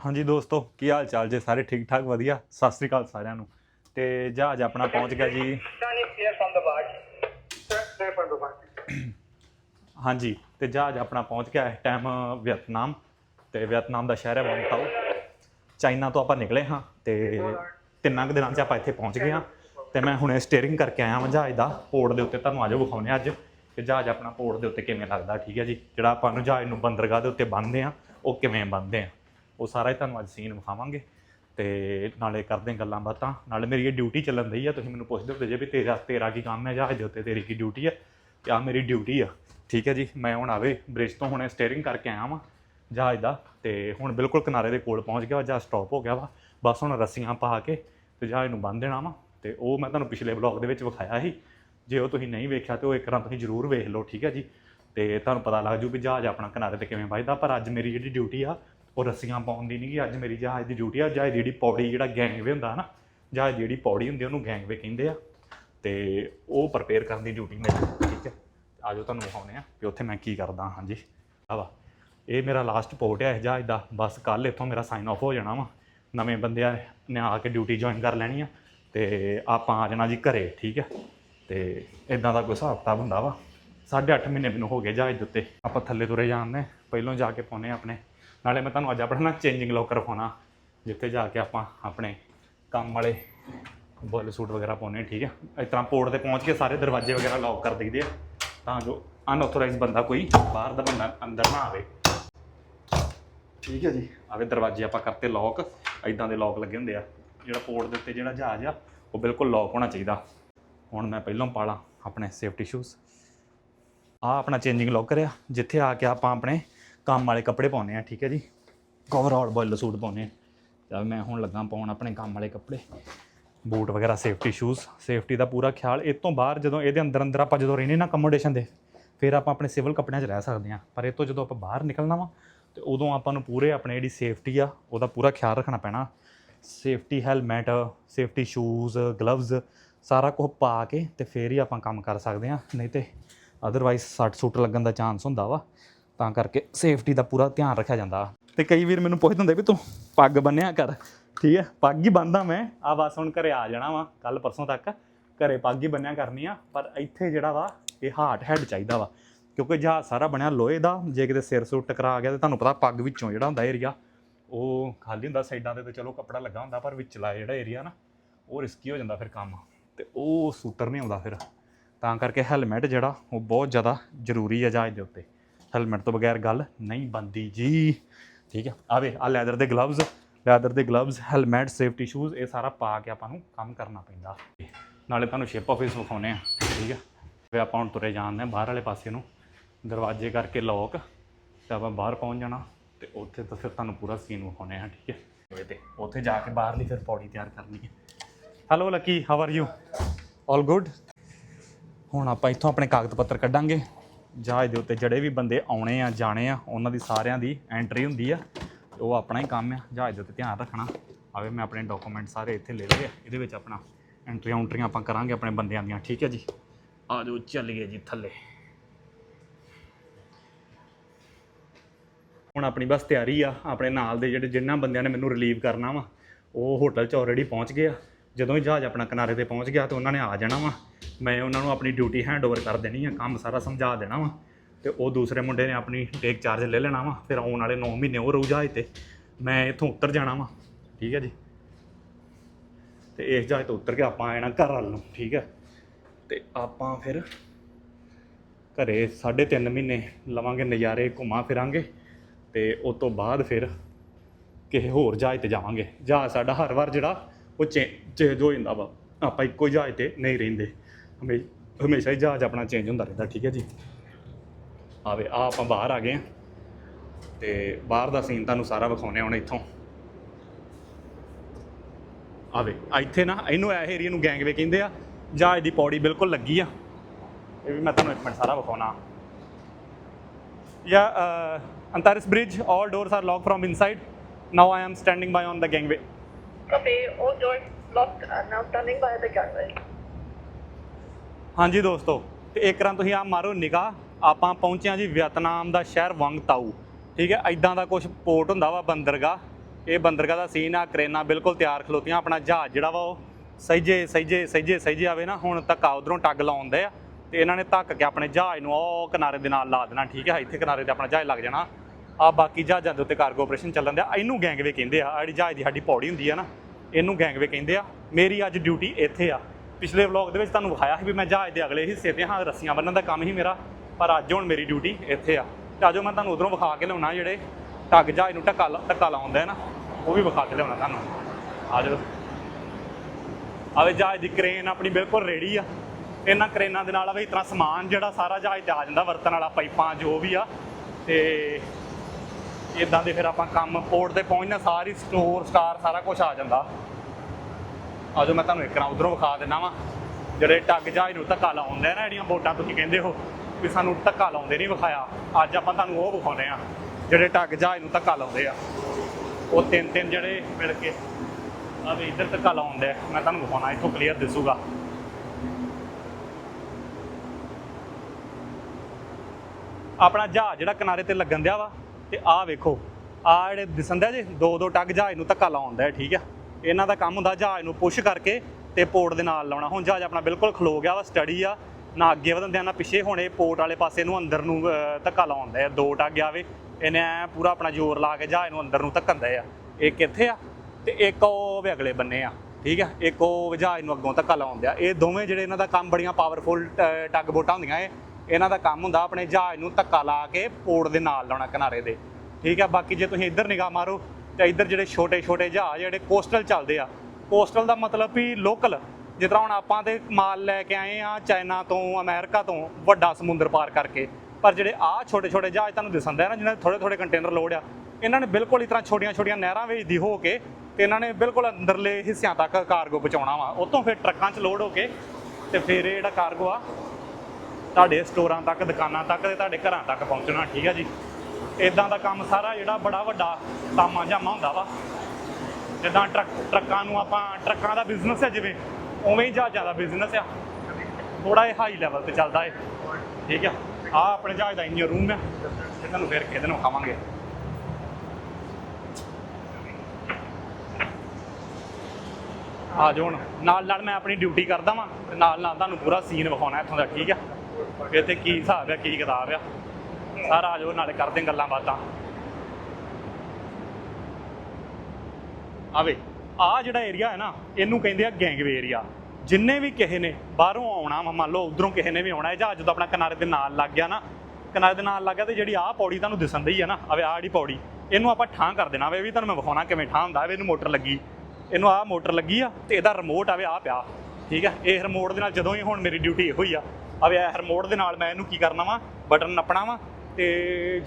ਹਾਂਜੀ ਦੋਸਤੋ, ਕੀ ਹਾਲ ਚਾਲ ਜੇ? ਸਾਰੇ ਠੀਕ ਠਾਕ, ਵਧੀਆ? ਸਤਿ ਸ੍ਰੀ ਅਕਾਲ ਸਾਰਿਆਂ ਨੂੰ। ਤੇ ਜਹਾਜ਼ ਆਪਣਾ ਪਹੁੰਚ ਗਿਆ ਜੀ। ਹਾਂਜੀ, ਤੇ ਜਹਾਜ਼ ਆਪਣਾ ਪਹੁੰਚ ਗਿਆ ਇਸ ਟਾਈਮ ਵਿਅਤਨਾਮ। ਤੇ ਵਿਅਤਨਾਮ ਦਾ ਸ਼ਹਿਰ ਹੈ ਵੰਗਟਾਓ ਚਾਈਨਾ ਤੋਂ ਆਪਾਂ ਨਿਕਲੇ ਹਾਂ ਤੇ ਤਿੰਨਾਂ ਕੁ ਦਿਨਾਂ 'ਚ ਆਪਾਂ ਇੱਥੇ ਪਹੁੰਚ ਗਏ ਹਾਂ। ਤੇ ਮੈਂ ਹੁਣੇ ਸਟੀਅਰਿੰਗ ਕਰਕੇ ਆਇਆ ਹਾਂ ਜਹਾਜ਼ ਦਾ। ਪੋਰਟ ਦੇ ਉੱਤੇ ਤੁਹਾਨੂੰ ਆਜੋ ਵਿਖਾਉਣੇ ਅੱਜ। ਕਿ ਜਹਾਜ਼ ਆਪਣਾ ਪੋਰਟ ਦੇ ਉੱਤੇ ਕਿਵੇਂ ਲੱਗਦਾ, ਠੀਕ ਹੈ ਜੀ? ਜਿਹੜਾ ਆਪਾਂ ਨੂੰ ਜਹਾਜ਼ ਨੂੰ ਬੰਦਰਗਾਹ ਦੇ ਉੱਤੇ ਬੰਨ੍ਹਦੇ ਆ ਉਹ ਕਿਵੇਂ ਬੰਨ੍ਹਦੇ ਆ ਉਹ ਸਾਰਾ ਹੀ ਤੁਹਾਨੂੰ ਅੱਜ ਸੀਨ ਵਿਖਾਵਾਂਗੇ ਤੇ ਨਾਲੇ ਕਰਦੇ ਗੱਲਾਂ ਬਾਤਾਂ। ਨਾਲੇ ਮੇਰੀ ਇਹ ਡਿਊਟੀ ਚੱਲਣ ਰਹੀ ਆ, ਤੁਸੀਂ ਮੈਨੂੰ ਪੁੱਛਦੇ ਹੁੰਦੇ ਜੇ ਵੀ ਤੇਰਾ ਤੇਰਾ ਕੀ ਕੰਮ ਹੈ ਜਹਾਜ਼ ਦੇ ਉੱਤੇ ਤੇਰੀ ਕੀ ਡਿਊਟੀ ਆ? ਕਿ ਆ ਮੇਰੀ ਡਿਊਟੀ ਆ। ਠੀਕ ਹੈ ਜੀ, ਮੈਂ ਹੁਣ ਆਵੇ ਬ੍ਰਿਜ ਤੋਂ ਹੁਣੇ ਸਟੀਅਰਿੰਗ ਕਰਕੇ ਆਇਆ ਵਾਂ ਜਹਾਜ਼ ਦਾ ਤੇ ਹੁਣ ਬਿਲਕੁਲ ਕਿਨਾਰੇ ਦੇ ਕੋਲ ਪਹੁੰਚ ਗਿਆ ਵਾ ਜਹਾਜ਼ ਸਟਾਪ ਹੋ ਗਿਆ ਵਾ। ਬਸ ਹੁਣ ਰੱਸੀਆਂ ਪਾ ਕੇ ਤੇ ਜਹਾਜ਼ ਨੂੰ ਬੰਨ੍ਹ ਦੇਣਾ ਵਾ ਤੇ ਉਹ ਮੈਂ ਤੁਹਾਨੂੰ ਪਿਛਲੇ ਵਲੌਗ ਦੇ ਵਿੱਚ ਵਿਖਾਇਆ ਸੀ। ਜੇ ਉਹ ਤੁਸੀਂ ਨਹੀਂ ਵੇਖਿਆ ਤੇ ਉਹ ਇੱਕ ਵਾਰ ਤੁਸੀਂ ਜ਼ਰੂਰ ਵੇਖ ਲਓ, ਠੀਕ ਹੈ ਜੀ। ਤੇ ਤੁਹਾਨੂੰ ਪਤਾ ਲੱਗ ਜੂ ਵੀ ਜਹਾਜ਼ ਆਪਣਾ ਕਿਨਾਰੇ ਤੇ ਕਿਵੇਂ ਵੱਜਦਾ, ਪਰ ਅੱਜ ਮੇਰੀ ਜਿਹੜੀ ਡਿਊਟੀ ਆ ਉਹ ਰੱਸੀਆਂ ਪਾਉਣ ਦੀ ਨਹੀਂ ਕਿ ਅੱਜ ਮੇਰੀ ਜਹਾਜ਼ ਦੀ ਡਿਊਟੀ ਆ ਜਹਾਜ਼ ਦੀ ਜਿਹੜੀ ਪੌੜੀ ਜਿਹੜਾ ਗੈਂਗਵੇ ਹੁੰਦਾ ਨਾ ਜਹਾਜ਼ ਦੀ ਜਿਹੜੀ ਪੌੜੀ ਹੁੰਦੀ ਆ, ਉਹਨੂੰ ਗੈਂਗਵੇ ਕਹਿੰਦੇ ਆ। ਤੇ ਉਹ ਪ੍ਰਪੇਅਰ ਕਰਨ ਦੀ ਡਿਊਟੀ ਮੇਰੀ ਠੀਕ ਹੈ ਆਜੋ ਤੁਹਾਨੂੰ ਵਿਖਾਉਣੇ ਆ ਕਿ ਉੱਥੇ ਮੈਂ ਕੀ ਕਰਦਾ ਹਾਂਜੀ। ਆ ਵਾ ਇਹ ਮੇਰਾ ਲਾਸਟ ਪੋਰਟ ਹੈ ਇਸ ਜਹਾਜ਼ ਦਾ। ਬਸ ਕੱਲ ਇੱਥੋਂ ਮੇਰਾ ਸਾਈਨ ਆਫ ਹੋ ਜਾਣਾ ਵਾ। ਨਵੇਂ ਬੰਦਿਆਂ ਨੇ ਆ ਕੇ ਡਿਊਟੀ ਜੁਆਇਨ ਕਰ ਲੈਣੀ ਆ। ਤੇ ਆਪਾਂ ਆ ਜਾਣਾ ਜੀ ਘਰੇ ਠੀਕ ਹੈ ਤੇ ਇਦਾਂ ਦਾ ਕੋਈ ਹਿਸਾਬ ਕਿਤਾਬ ਹੁੰਦਾ ਵਾ। ਸਾਢੇ ਅੱਠ ਮਹੀਨੇ ਮੈਨੂੰ ਹੋ ਗਏ ਜਹਾਜ਼ ਦੇ ਉੱਤੇ। ਆਪਾਂ ਥੱਲੇ ਤੁਰੇ ਜਾਂਦੇ ਪਹਿਲੋਂ ਜਾ ਕੇ ਪਾਉਨੇ ਆਪਣੇ। ਨਾਲੇ ਮੈਂ ਤੁਹਾਨੂੰ ਅੱਜ ਆਪਣਾ ਨਾ ਚੇਂਜਿੰਗ ਲੋਕਰ ਵਿਖਾਉਣਾ ਜਿੱਥੇ ਜਾ ਕੇ ਆਪਾਂ ਆਪਣੇ ਕੰਮ ਵਾਲੇ ਬੋਲ ਸੂਟ ਵਗੈਰਾ ਪਾਉਨੇ ਠੀਕ ਹੈ? ਇਸ ਤਰ੍ਹਾਂ ਪੋਰਟ ਤੇ ਪਹੁੰਚ ਕੇ ਸਾਰੇ ਦਰਵਾਜ਼ੇ ਵਗੈਰਾ ਲੌਕ ਕਰ ਦਈਦੇ ਆ ਤਾਂ ਜੋ ਅਨਆਥੋਰਾਈਜ਼ ਬੰਦਾ ਕੋਈ ਬਾਹਰ ਦਾ ਬੰਦਾ ਅੰਦਰ ਨਾ ਆਵੇ। ਠੀਕ ਹੈ ਜੀ। ਆਵੇ ਦਰਵਾਜ਼ੇ ਆਪਾਂ ਕਰਤੇ ਲੌਕ ਐਦਾਂ ਦੇ ਲੌਕ ਲੱਗੇ ਹੁੰਦੇ ਆ। ਜਿਹੜਾ ਪੋਰਟ ਦੇ ਉੱਤੇ ਜਿਹੜਾ ਜਹਾਜ਼ ਆ ਉਹ ਬਿਲਕੁਲ ਲੌਕ ਹੋਣਾ ਚਾਹੀਦਾ। ਹੁਣ ਮੈਂ ਪਹਿਲਾਂ ਪਾਲਾਂ ਆਪਣੇ ਸੇਫਟੀ ਸ਼ੂਜ਼ ਆ ਆਪਣਾ ਚੇਂਜਿੰਗ ਲੋਕਰ ਆ ਜਿੱਥੇ ਆ ਕੇ ਆਪਾਂ ਆਪਣੇ ਕੰਮ ਵਾਲੇ ਕੱਪੜੇ ਪਾਉਨੇ ਆ ਠੀਕ ਹੈ ਜੀ। ਓਵਰਆਲ ਬੋਇਲਰ ਸੂਟ ਪਾਉਨੇ ਆ ਤਾਂ ਮੈਂ ਹੁਣ ਲੱਗਾ ਪਾਉਣ ਆਪਣੇ ਕੰਮ ਵਾਲੇ ਕੱਪੜੇ। ਬੂਟ ਵਗੈਰਾ ਸੇਫਟੀ ਸ਼ੂਜ਼ ਸੇਫਟੀ ਦਾ ਪੂਰਾ ਖਿਆਲ। ਇਹ ਤੋਂ ਬਾਹਰ ਜਦੋਂ ਇਹਦੇ ਅੰਦਰ ਅੰਦਰ ਆਪਾਂ ਜਦੋਂ ਰਹਿੰਦੇ ਨਾ ਅਕਮੋਡੇਸ਼ਨ ਦੇ, ਫਿਰ ਆਪਾਂ ਆਪਣੇ ਸਿਵਲ ਕੱਪੜਿਆਂ 'ਚ ਰਹਿ ਸਕਦੇ ਹਾਂ। ਪਰ ਇਹ ਤੋਂ ਜਦੋਂ ਆਪਾਂ ਬਾਹਰ ਨਿਕਲਣਾ ਵਾ, ਤੇ ਉਦੋਂ ਆਪਾਂ ਨੂੰ ਪੂਰੇ ਆਪਣੇ ਜਿਹੜੀ ਸੇਫਟੀ ਆ, ਉਹਦਾ ਪੂਰਾ ਖਿਆਲ ਰੱਖਣਾ ਪੈਣਾ। Safety helmet safety shoes gloves ਸਾਰਾ ਕੁਝ ਪਾ ਕੇ ਤੇ ਫੇਰ ਹੀ ਆਪਾਂ ਕੰਮ ਕਰ ਸਕਦੇ ਹਾਂ। ਨਹੀਂ ਤੇ ਅਦਰਵਾਈਜ਼ ਸੱਟ ਸੁੱਟ ਲੱਗਣ ਦਾ ਚਾਂਸ ਹੁੰਦਾ ਵਾ। ਤਾਂ ਕਰਕੇ ਸੇਫਟੀ ਦਾ ਪੂਰਾ ਧਿਆਨ ਰੱਖਿਆ ਜਾਂਦਾ। ਤੇ ਕਈ ਵੀਰ ਮੈਨੂੰ ਪੁੱਛਦੇ ਹੁੰਦੇ ਵੀ ਤੂੰ ਪੱਗ ਬੰਨਿਆ ਕਰ। ਠੀਕ ਹੈ, ਪੱਗ ਹੀ ਬੰਨਦਾ ਮੈਂ। ਆ ਬਸ ਹੁਣ ਘਰੇ ਆ ਜਾਣਾ ਵਾ ਕੱਲ ਪਰਸੋਂ ਤੱਕ। ਘਰੇ ਪੱਗ ਹੀ ਬੰਨਿਆ ਕਰਨੀ ਆ, ਪਰ ਇੱਥੇ ਜਿਹੜਾ ਵਾ, ਇਹ ਹਾਰਟ ਹੈਡ ਚਾਹੀਦਾ ਵਾ। ਕਿਉਂਕਿ ਜਹਾਜ਼ ਸਾਰਾ ਬਣਿਆ ਲੋਹੇ ਦਾ, ਜੇ ਕਿਤੇ ਸਿਰ ਸੁਰ ਟਕਰਾ ਗਿਆ ਤੇ ਤੁਹਾਨੂੰ ਪਤਾ ਪੱਗ ਵਿੱਚੋਂ ਜਿਹੜਾ ਹੁੰਦਾ ਏਰੀਆ ਉਹ ਖਾਲੀ ਹੁੰਦਾ, ਸਾਈਡਾਂ ਤੇ ਤੇ ਚਲੋ ਕੱਪੜਾ ਲੱਗਾ ਹੁੰਦਾ, ਪਰ ਵਿਚਲਾ ਜਿਹੜਾ ਏਰੀਆ ਨਾ, ਉਹ ਰਿਸਕੀ ਹੋ ਜਾਂਦਾ ਫਿਰ ਕੰਮ। ਤੇ ਉਹ ਸੂਤਰ ਨਹੀਂ ਆਉਂਦਾ ਫਿਰ। ਤਾਂ ਕਰਕੇ ਹੈਲਮਟ ਜਿਹੜਾ, ਉਹ ਬਹੁਤ ਜ਼ਿਆਦਾ ਜ਼ਰੂਰੀ ਹੈ ਜਹਾਜ਼ ਦੇ ਉੱਤੇ। ਹੈਲਮਟ ਤੋਂ ਬਗੈਰ ਗੱਲ ਨਹੀਂ ਬਣਦੀ ਜੀ। ਠੀਕ ਹੈ ਆਵੇ ਆ ਲੈਦਰ ਦੇ ਗਲਵਜ਼ ਲੈਦਰ ਦੇ ਗਲਵਜ਼ ਹੈਲਮਟ ਸੇਫਟੀ ਸ਼ੂਜ਼ ਇਹ ਸਾਰਾ ਪਾ ਕੇ ਆਪਾਂ ਨੂੰ ਕੰਮ ਕਰਨਾ ਪੈਂਦਾ। ਨਾਲੇ ਤੁਹਾਨੂੰ ਸ਼ੇਪ ਆਫਿਸ ਵਿਖਾਉਨੇ ਆ, ਠੀਕ ਹੈ। ਫਿਰ ਆਪਾਂ ਹੁਣ ਤੁਰੇ ਜਾਂਦੇ ਹਾਂ ਬਾਹਰ ਵਾਲੇ ਪਾਸੇ ਨੂੰ। ਦਰਵਾਜ਼ੇ ਕਰਕੇ ਲੋਕ ਤੇ ਆਪਾਂ ਬਾਹਰ ਪਹੁੰਚ ਜਾਣਾ, ਤੇ ਉੱਥੇ ਤਾਂ ਫਿਰ ਤੁਹਾਨੂੰ ਪੂਰਾ ਸੀਨ ਵਿਖਾਉਨੇ ਆ, ਠੀਕ ਹੈ। ਹੋਏ ਤੇ ਉੱਥੇ ਜਾ ਕੇ ਬਾਹਰਲੀ ਫਿਰ ਪੌੜੀ ਤਿਆਰ ਕਰਨੀ ਹੈ। Hello Lucky how are you all good ਹੁਣ ਆਪਾਂ ਇੱਥੋਂ ਆਪਣੇ ਕਾਗਜ਼ ਪੱਤਰ ਕੱਢਾਂਗੇ। ਜਹਾਜ਼ ਦੇ ਉੱਤੇ ਜਿਹੜੇ ਵੀ ਬੰਦੇ ਆਉਣੇ ਆ, ਜਾਣੇ ਆ, ਉਹਨਾਂ ਦੀ ਸਾਰਿਆਂ ਦੀ ਐਂਟਰੀ ਹੁੰਦੀ ਆ। ਤੇ ਉਹ ਆਪਣਾ ਹੀ ਕੰਮ ਆ, ਜਹਾਜ਼ ਦੇ ਉੱਤੇ ਧਿਆਨ ਰੱਖਣਾ। ਆਵੇ, ਮੈਂ ਆਪਣੇ ਡਾਕੂਮੈਂਟ ਸਾਰੇ ਇੱਥੇ ਲੈ ਲਏ ਆ। ਇਹਦੇ ਵਿੱਚ ਆਪਣਾ ਐਂਟਰੀਆਂ ਉਂਟਰੀਆਂ ਆਪਾਂ ਕਰਾਂਗੇ ਆਪਣੇ ਬੰਦਿਆਂ ਦੀਆਂ, ਠੀਕ ਹੈ ਜੀ? ਆ ਜਾਓ, ਚੱਲੀਏ ਜੀ ਥੱਲੇ। ਹੁਣ ਆਪਣੀ ਬਸ ਤਿਆਰੀ ਆ, ਆਪਣੇ ਨਾਲ ਦੇ ਜਿਹੜੇ ਜਿੰਨਾ ਬੰਦਿਆਂ ਨੇ ਮੈਨੂੰ ਰਿਲੀਵ ਕਰਨਾ ਵਾ, ਉਹ ਹੋਟਲ 'ਚ ਆਲਰੇਡੀ ਪਹੁੰਚ ਗਏ ਆ। ਜਦੋਂ ਹੀ ਜਹਾਜ਼ ਆਪਣਾ ਕਿਨਾਰੇ ਤੇ ਪਹੁੰਚ ਗਿਆ, ਤੇ ਉਹਨਾਂ ਨੇ ਆ ਜਾਣਾ ਵਾ। ਮੈਂ ਉਹਨਾਂ ਨੂੰ ਆਪਣੀ ਡਿਊਟੀ ਹੈਂਡਓਵਰ ਕਰ ਦੇਣੀ ਆ, ਕੰਮ ਸਾਰਾ ਸਮਝਾ ਦੇਣਾ ਵਾ। ਤੇ ਉਹ ਦੂਸਰੇ ਮੁੰਡੇ ਨੇ ਆਪਣੀ ਟੇਕ ਚਾਰਜ ਲੈ ਲੈਣਾ ਵਾ, ਫਿਰ ਆਉਣ ਵਾਲੇ 9 ਮਹੀਨੇ ਉਹ ਰਹੂ ਜਹਾਜ਼ ਤੇ ਮੈਂ ਇੱਥੋਂ ਉੱਤਰ ਜਾਣਾ ਵਾ, ਠੀਕ ਹੈ ਜੀ? ਤੇ ਇਸ ਜਹਾਜ਼ ਤੋਂ ਉੱਤਰ ਕੇ ਆਪਾਂ ਆ ਘਰ ਵੱਲ ਨੂੰ, ਠੀਕ ਹੈ ਤੇ ਆਪਾਂ ਫਿਰ ਘਰੇ ਸਾਢੇ ਤਿੰਨ ਮਹੀਨੇ ਲਵਾਂਗੇ, ਨਜ਼ਾਰੇ ਘੁੰਮਾ ਫਿਰਾਂਗੇ। ਤੇ ਉਸ ਤੋਂ ਬਾਅਦ ਫਿਰ ਕਿਸੇ ਹੋਰ ਜਹਾਜ਼ ਤੇ ਜਾਵਾਂਗੇ। ਜਹਾਜ਼ ਸਾਡਾ ਹਰ ਵਾਰ ਜਿਹੜਾ ਉਹ ਚੇਂਜ ਹੋ ਜਾਂਦਾ ਵਾ। ਆਪਾਂ ਇੱਕੋ ਹੀ ਜਹਾਜ਼ ਤੇ ਨਹੀਂ ਰਹਿੰਦੇ। ਹਮੇ ਹਮੇਸ਼ਾ ਹੀ ਜਹਾਜ਼ ਆਪਣਾ ਚੇਂਜ ਹੁੰਦਾ ਰਹਿੰਦਾ ਠੀਕ ਹੈ ਜੀ ਆਵੇ ਆ ਆਪਾਂ ਬਾਹਰ ਆ ਗਏ ਆ ਤੇ ਬਾਹਰ ਦਾ ਸੀਨ ਤੁਹਾਨੂੰ ਸਾਰਾ ਵਿਖਾਉਣੇ ਹੁਣ ਇੱਥੋਂ ਆਵੇ ਇੱਥੇ ਨਾ ਇਹਨੂੰ ਇਹ ਏਰੀਆ ਨੂੰ ਗੈਂਗਵੇ ਕਹਿੰਦੇ ਆ ਜਹਾਜ਼ ਦੀ ਪੌੜੀ ਬਿਲਕੁਲ ਲੱਗੀ ਆ ਇਹ ਵੀ ਮੈਂ ਤੁਹਾਨੂੰ ਇੱਕ ਮਿੰਟ ਸਾਰਾ ਵਿਖਾਉਣਾ ਯਾ ਅੰਤਾਰਿਸ bridge all doors are lock firm inside now I am standing by on the gangway Okay, all doors locked are now standing by the gangway. ਹਾਂਜੀ ਦੋਸਤੋ, ਤੇ ਇੱਕ ਰਾਂ ਤੁਸੀਂ ਆ ਮਾਰੋ ਨਿਗਾਹ, ਆਪਾਂ ਪਹੁੰਚੇ ਹਾਂ ਜੀ ਵਿਅਤਨਾਮ ਦਾ ਸ਼ਹਿਰ ਵੰਗ ਤਾਊ ਠੀਕ ਹੈ ਐਦਾਂ ਦਾ ਕੁਝ ਪੋਰਟ ਹੁੰਦਾ ਵਾ ਬੰਦਰਗਾਹ। ਇਹ ਬੰਦਰਗਾ ਦਾ ਸੀਨ ਆ, ਕਰੇਨਾ ਬਿਲਕੁਲ ਤਿਆਰ ਖਲੋਤੀਆਂ, ਆਪਣਾ ਜਹਾਜ਼ ਜਿਹੜਾ ਵਾ ਉਹ ਸਹਿਜੇ ਸਹਿਜੇ ਸਹਿਜੇ ਸਹਿਜੇ ਆਵੇ ਨਾ, ਹੁਣ ਧੱਕਾ ਉਧਰੋਂ ਟੱਗ ਲਾਉਂਦੇ ਆ। ਤੇ ਇਹਨਾਂ ਨੇ ਧੱਕ ਕੇ ਆਪਣੇ ਜਹਾਜ਼ ਨੂੰ ਉਹ ਕਿਨਾਰੇ ਦੇ ਨਾਲ ਲਾ ਦੇਣਾ, ਠੀਕ ਹੈ, ਇੱਥੇ ਕਿਨਾਰੇ ਤੇ ਆਪਣਾ ਜਹਾਜ਼ ਲੱਗ ਜਾਣਾ। ਆ ਬਾਕੀ ਜਹਾਜ਼ਾਂ ਦੇ ਉੱਤੇ ਕਾਰਗੋ ਆਪਰੇਸ਼ਨ ਚੱਲਣ ਦਿਆ ਇਹਨੂੰ ਗੈਂਗਵੇ ਕਹਿੰਦੇ ਆ ਜਿਹੜੀ ਜਹਾਜ਼ ਦੀ ਸਾਡੀ ਪੌੜੀ ਹੁੰਦੀ ਆ ਨਾ, ਇਹਨੂੰ ਗੈਂਗਵੇ ਕਹਿੰਦੇ ਆ। ਮੇਰੀ ਅੱਜ ਡਿਊਟੀ ਇੱਥੇ ਆ। ਪਿਛਲੇ ਵਲੌਗ ਦੇ ਵਿੱਚ ਤੁਹਾਨੂੰ ਵਿਖਾਇਆ ਸੀ ਵੀ ਮੈਂ ਜਹਾਜ਼ ਦੇ ਅਗਲੇ ਹਿੱਸੇ ਤੇ ਹਾਂ, ਰੱਸੀਆਂ ਬੰਨਣ ਦਾ ਕੰਮ ਹੀ ਮੇਰਾ, ਪਰ ਅੱਜ ਹੁਣ ਮੇਰੀ ਡਿਊਟੀ ਇੱਥੇ ਆ। ਤੇ ਆਜੋ ਮੈਂ ਤੁਹਾਨੂੰ ਉਧਰੋਂ ਵਿਖਾ ਕੇ ਲਿਆਉਣਾ ਜਿਹੜੇ ਟੱਗ ਜਹਾਜ਼ ਨੂੰ ਟੱਕਾ ਲਾ- ਧੱਕਾ ਲਾਉਂਦਾ ਹੈ ਨਾ, ਉਹ ਵੀ ਵਿਖਾ ਕੇ ਲਿਆਉਣਾ ਤੁਹਾਨੂੰ। ਆਜੋ। ਆਵੇ ਜਹਾਜ਼ ਦੀ ਕ੍ਰੇਨ ਆਪਣੀ ਬਿਲਕੁਲ ਰੈਡੀ ਆ। ਇਹਨਾਂ ਕਰੇਨਾਂ ਦੇ ਨਾਲ ਆਵੇ ਇਸ ਤਰ੍ਹਾਂ ਸਮਾਨ ਜਿਹੜਾ ਸਾਰਾ ਜਹਾਜ਼ ਤੇ ਆ ਜਾਂਦਾ, ਵਰਤਣ ਵਾਲਾ, ਪਾਈਪਾਂ, ਜੋ ਵੀ ਆ। ਤੇ ਇਦਾਂ ਦੇ ਫਿਰ ਆਪਾਂ ਕੰਮ ਪੋਰਟ ਤੇ ਪਹੁੰਚਣਾ ਸਾਰੀ ਸਟੋਰ ਸਟਾਰ ਸਾਰਾ ਕੁਝ ਆ ਜਾਂਦਾ। ਆਜੋ ਮੈਂ ਤੁਹਾਨੂੰ ਇੱਕ ਨਾ ਉਧਰੋਂ ਵਿਖਾ ਦਿੰਦਾ ਵਾ। ਜਿਹੜੇ ਟੱਗ ਜਹਾਜ਼ ਨੂੰ ਧੱਕਾ ਲਾਉਂਦੇ ਆ ਨਾ, ਜਿਹੜੀਆਂ ਬੋਟਾਂ ਤੁਸੀਂ ਕਹਿੰਦੇ ਹੋ, ਵੀ ਸਾਨੂੰ ਧੱਕਾ ਲਾਉਂਦੇ ਨਹੀਂ ਵਿਖਾਇਆ। ਅੱਜ ਆਪਾਂ ਤੁਹਾਨੂੰ ਉਹ ਵਿਖਾਉਂਦੇ ਆ ਜਿਹੜੇ ਟੱਗ ਜਹਾਜ਼ ਨੂੰ ਧੱਕਾ ਲਾਉਂਦੇ ਆ। ਉਹ ਤਿੰਨ ਤਿੰਨ ਜਿਹੜੇ ਮਿਲ ਕੇ ਆ ਵੀ ਇੱਧਰ ਧੱਕਾ ਲਾਉਂਦੇ ਆ। ਮੈਂ ਤੁਹਾਨੂੰ ਵਿਖਾਉਣਾ, ਇੱਥੋਂ ਕਲੀਅਰ ਦਿਸੂਗਾ। ਆਪਣਾ ਜਹਾਜ਼ ਜਿਹੜਾ ਕਿਨਾਰੇ ਤੇ ਲੱਗਣ ਦਿਆ ਵਾ, ਤੇ ਆਹ ਵੇਖੋ ਆ ਜਿਹੜੇ ਦਿਸਣ ਦਿਆ ਜੇ ਦੋ ਦੋ ਟੱਗ ਜਹਾਜ਼ ਨੂੰ ਧੱਕਾ ਲਾਉਂਦਾ ਹੈ ਠੀਕ ਆ? ਇਹਨਾਂ ਦਾ ਕੰਮ ਹੁੰਦਾ ਜਹਾਜ਼ ਨੂੰ ਪੁਸ਼ ਕਰਕੇ ਤੇ ਪੋਰਟ ਦੇ ਨਾਲ ਲਾਉਣਾ। ਹੁਣ ਜਹਾਜ਼ ਆਪਣਾ ਬਿਲਕੁਲ ਖਲੋ ਗਿਆ ਵਾ ਸਟੱਡੀ ਆ। ਨਾ ਅੱਗੇ ਵਧਣ ਦਿਆਂ ਨਾ ਪਿੱਛੇ, ਹੋਣੇ ਪੋਰਟ ਵਾਲੇ ਪਾਸੇ ਨੂੰ ਅੰਦਰ ਨੂੰ ਧੱਕਾ ਲਾਉਂਦਾ ਹੈ ਦੋ ਟੱਗ ਆਵੇ ਇਹਨੇ ਪੂਰਾ ਆਪਣਾ ਜ਼ੋਰ ਲਾ ਕੇ ਜਹਾਜ਼ ਨੂੰ ਅੰਦਰ ਨੂੰ ਧੱਕਣ ਆ। ਇੱਕ ਇੱਥੇ ਆ? ਤੇ ਇੱਕ ਉਹ ਵੀ ਅਗਲੇ ਬੰਨੇ ਆ, ਠੀਕ ਆ? ਇੱਕ ਉਹ ਜਹਾਜ਼ ਨੂੰ ਅੱਗੋਂ ਧੱਕਾ ਲਾਉਂਦੇ ਆ ਇਹ ਦੋਵੇਂ ਜਿਹੜੇ ਇਹਨਾਂ ਦਾ ਕੰਮ ਬੜੀਆਂ ਪਾਵਰਫੁਲ ਟੱਗ ਬੋਟਾਂ ਹੁੰਦੀਆਂ ਏ ਇਹਨਾਂ ਦਾ ਕੰਮ ਹੁੰਦਾ ਆਪਣੇ ਜਹਾਜ਼ ਨੂੰ ਧੱਕਾ ਲਾ ਕੇ ਪੋਰਟ ਦੇ ਨਾਲ ਲਾਉਣਾ ਕਿਨਾਰੇ ਦੇ। ਠੀਕ ਆ? ਬਾਕੀ ਜੇ ਤੁਸੀਂ ਇੱਧਰ ਨਿਗਾਹ ਮਾਰੋ ਤਾਂ ਇੱਧਰ ਜਿਹੜੇ ਛੋਟੇ ਛੋਟੇ ਜਹਾਜ਼ ਜਿਹੜੇ ਕੋਸਟਲ ਚੱਲਦੇ ਆ ਕੋਸਟਲ ਦਾ ਮਤਲਬ ਵੀ ਲੋਕਲ ਜਿਸ ਤਰ੍ਹਾਂ ਹੁਣ ਆਪਾਂ ਤੇ ਮਾਲ ਲੈ ਕੇ ਆਏ ਆ ਚਾਈਨਾ ਤੋਂ, ਅਮਰੀਕਾ ਤੋਂ, ਵੱਡਾ ਸਮੁੰਦਰ ਪਾਰ ਕਰਕੇ। ਪਰ ਜਿਹੜੇ ਆ ਛੋਟੇ ਛੋਟੇ ਜਹਾਜ਼ ਤੁਹਾਨੂੰ ਦਿਸੰਦਾ ਨਾ ਜਿਨ੍ਹਾਂ ਦੇ ਥੋੜੇ ਥੋੜੇ ਕੰਟੇਨਰ ਲੋਡ ਆ, ਇਹਨਾਂ ਨੇ ਬਿਲਕੁਲ ਇਸ ਤਰ੍ਹਾਂ ਛੋਟੀਆਂ ਛੋਟੀਆਂ ਨਹਿਰਾਂ ਵਿੱਚ ਦੀ ਹੋ ਕੇ ਤੇ ਇਹਨਾਂ ਨੇ ਬਿਲਕੁਲ ਅੰਦਰਲੇ ਹਿੱਸਿਆਂ ਤੱਕ ਕਾਰਗੋ ਪਹੁੰਚਾਉਣਾ ਵਾ। ਉਤੋਂ ਫਿਰ ਟਰੱਕਾਂ 'ਚ ਲੋਡ ਹੋ ਕੇ ਤੇ ਫਿਰ ਇਹ ਜਿਹੜਾ ਕਾਰਗੋ ਆ, ਤੁਹਾਡੇ ਸਟੋਰਾਂ ਤੱਕ, ਦੁਕਾਨਾਂ ਤੱਕ ਤੇ ਤੁਹਾਡੇ ਘਰਾਂ ਤੱਕ ਪਹੁੰਚਣਾ, ਠੀਕ ਆ ਜੀ? ਇਦਾਂ ਦਾ ਕੰਮ ਸਾਰਾ ਜਿਹੜਾ ਬੜਾ ਵੱਡਾ ਤਾਮਾ ਜਾਮਾ ਹੁੰਦਾ ਵਾ। ਜਿੱਦਾਂ ਟਰੱਕ, ਟਰੱਕਾਂ ਨੂੰ ਆਪਾਂ, ਟਰੱਕਾਂ ਦਾ ਬਿਜ਼ਨਸ ਹੈ ਜਿਵੇਂ, ਉਵੇਂ ਹੀ ਜਹਾਜ਼ਾਂ ਦਾ ਬਿਜ਼ਨਸ ਆ। ਥੋੜਾ ਇਹ ਹਾਈ ਲੈਵਲ ਤੇ ਚੱਲਦਾ ਏ ਠੀਕ ਆ? ਆ ਆਪਣੇ ਜਹਾਜ਼ ਦਾ ਇੰਜਨ ਰੂਮ ਆ। ਇਹ ਤੁਹਾਨੂੰ ਫਿਰ ਕਿਹਦੇ ਨੂੰ ਖਾਵਾਂਗੇ ਆ ਜਾਓ ਹੁਣ। ਨਾਲ ਨਾਲ ਮੈਂ ਆਪਣੀ ਡਿਊਟੀ ਕਰਦਾ ਵਾਂ। ਤੇ ਨਾਲ ਨਾਲ ਤੁਹਾਨੂੰ ਪੂਰਾ ਸੀਨ ਵਿਖਾਉਣਾ ਇੱਥੋਂ ਦਾ, ਠੀਕ ਆ? ਇੱਥੇ ਕੀ ਹਿਸਾਬ ਆ, ਕੀ ਕਿਤਾਬ ਆ? ਸਾਰਾ ਆ ਜਾਓ, ਨਾਲੇ ਕਰਦੇ ਗੱਲਾਂ ਬਾਤਾਂ। ਆਵੇ ਆ ਜਿਹੜਾ ਏਰੀਆ ਹੈ ਨਾ, ਇਹਨੂੰ ਕਹਿੰਦੇ ਆ ਗੈਂਗਵੇ ਏਰੀਆ ਜਿੰਨੇ ਵੀ ਕਿਸੇ ਨੇ ਬਾਹਰੋਂ ਆਉਣਾ ਮੰਨ ਲਓ ਉਧਰੋਂ ਕਿਸੇ ਨੇ ਵੀ ਆਉਣਾ ਹੈ ਜਹਾਜ਼ ਜਦੋਂ ਆਪਣਾ ਕਿਨਾਰੇ ਦੇ ਨਾਲ ਲੱਗ ਗਿਆ ਨਾ। ਕਿਨਾਰੇ ਦੇ ਨਾਲ ਲੱਗ ਗਿਆ ਤੇ ਜਿਹੜੀ ਆਹ ਪੌੜੀ ਤੁਹਾਨੂੰ ਦਿਸਣ ਦਈ ਹੈ ਨਾ ਆਵੇ ਆਹ ਜਿਹੜੀ ਪੌੜੀ, ਇਹਨੂੰ ਆਪਾਂ ਠਾਂ ਕਰ ਦੇਣਾ ਵੇ। ਇਹ ਵੀ ਤੁਹਾਨੂੰ ਮੈਂ ਵਿਖਾਉਣਾ ਕਿਵੇਂ ਠਾਂ ਹੁੰਦਾ ਵੇ, ਇਹਨੂੰ ਮੋਟਰ ਲੱਗੀ। ਇਹਨੂੰ ਆਹ ਮੋਟਰ ਲੱਗੀ ਆ ਤੇ ਇਹਦਾ ਰਿਮੋਟ ਆਵੇ ਆ ਪਿਆ। ਠੀਕ ਆ? ਇਹ ਰਿਮੋਟ ਦੇ ਨਾਲ ਜਦੋਂ ਹੀ ਹੁਣ ਮੇਰੀ ਡਿਊਟੀ ਇਹੋ ਹੀ ਆ। ਆਵੇ ਇਹ ਰਿਮੋਟ ਦੇ ਨਾਲ ਮੈਂ ਇਹਨੂੰ ਕੀ ਕਰਨਾ ਵਾ, ਬਟਨ ਨੱਪਣਾ ਵਾ ਤੇ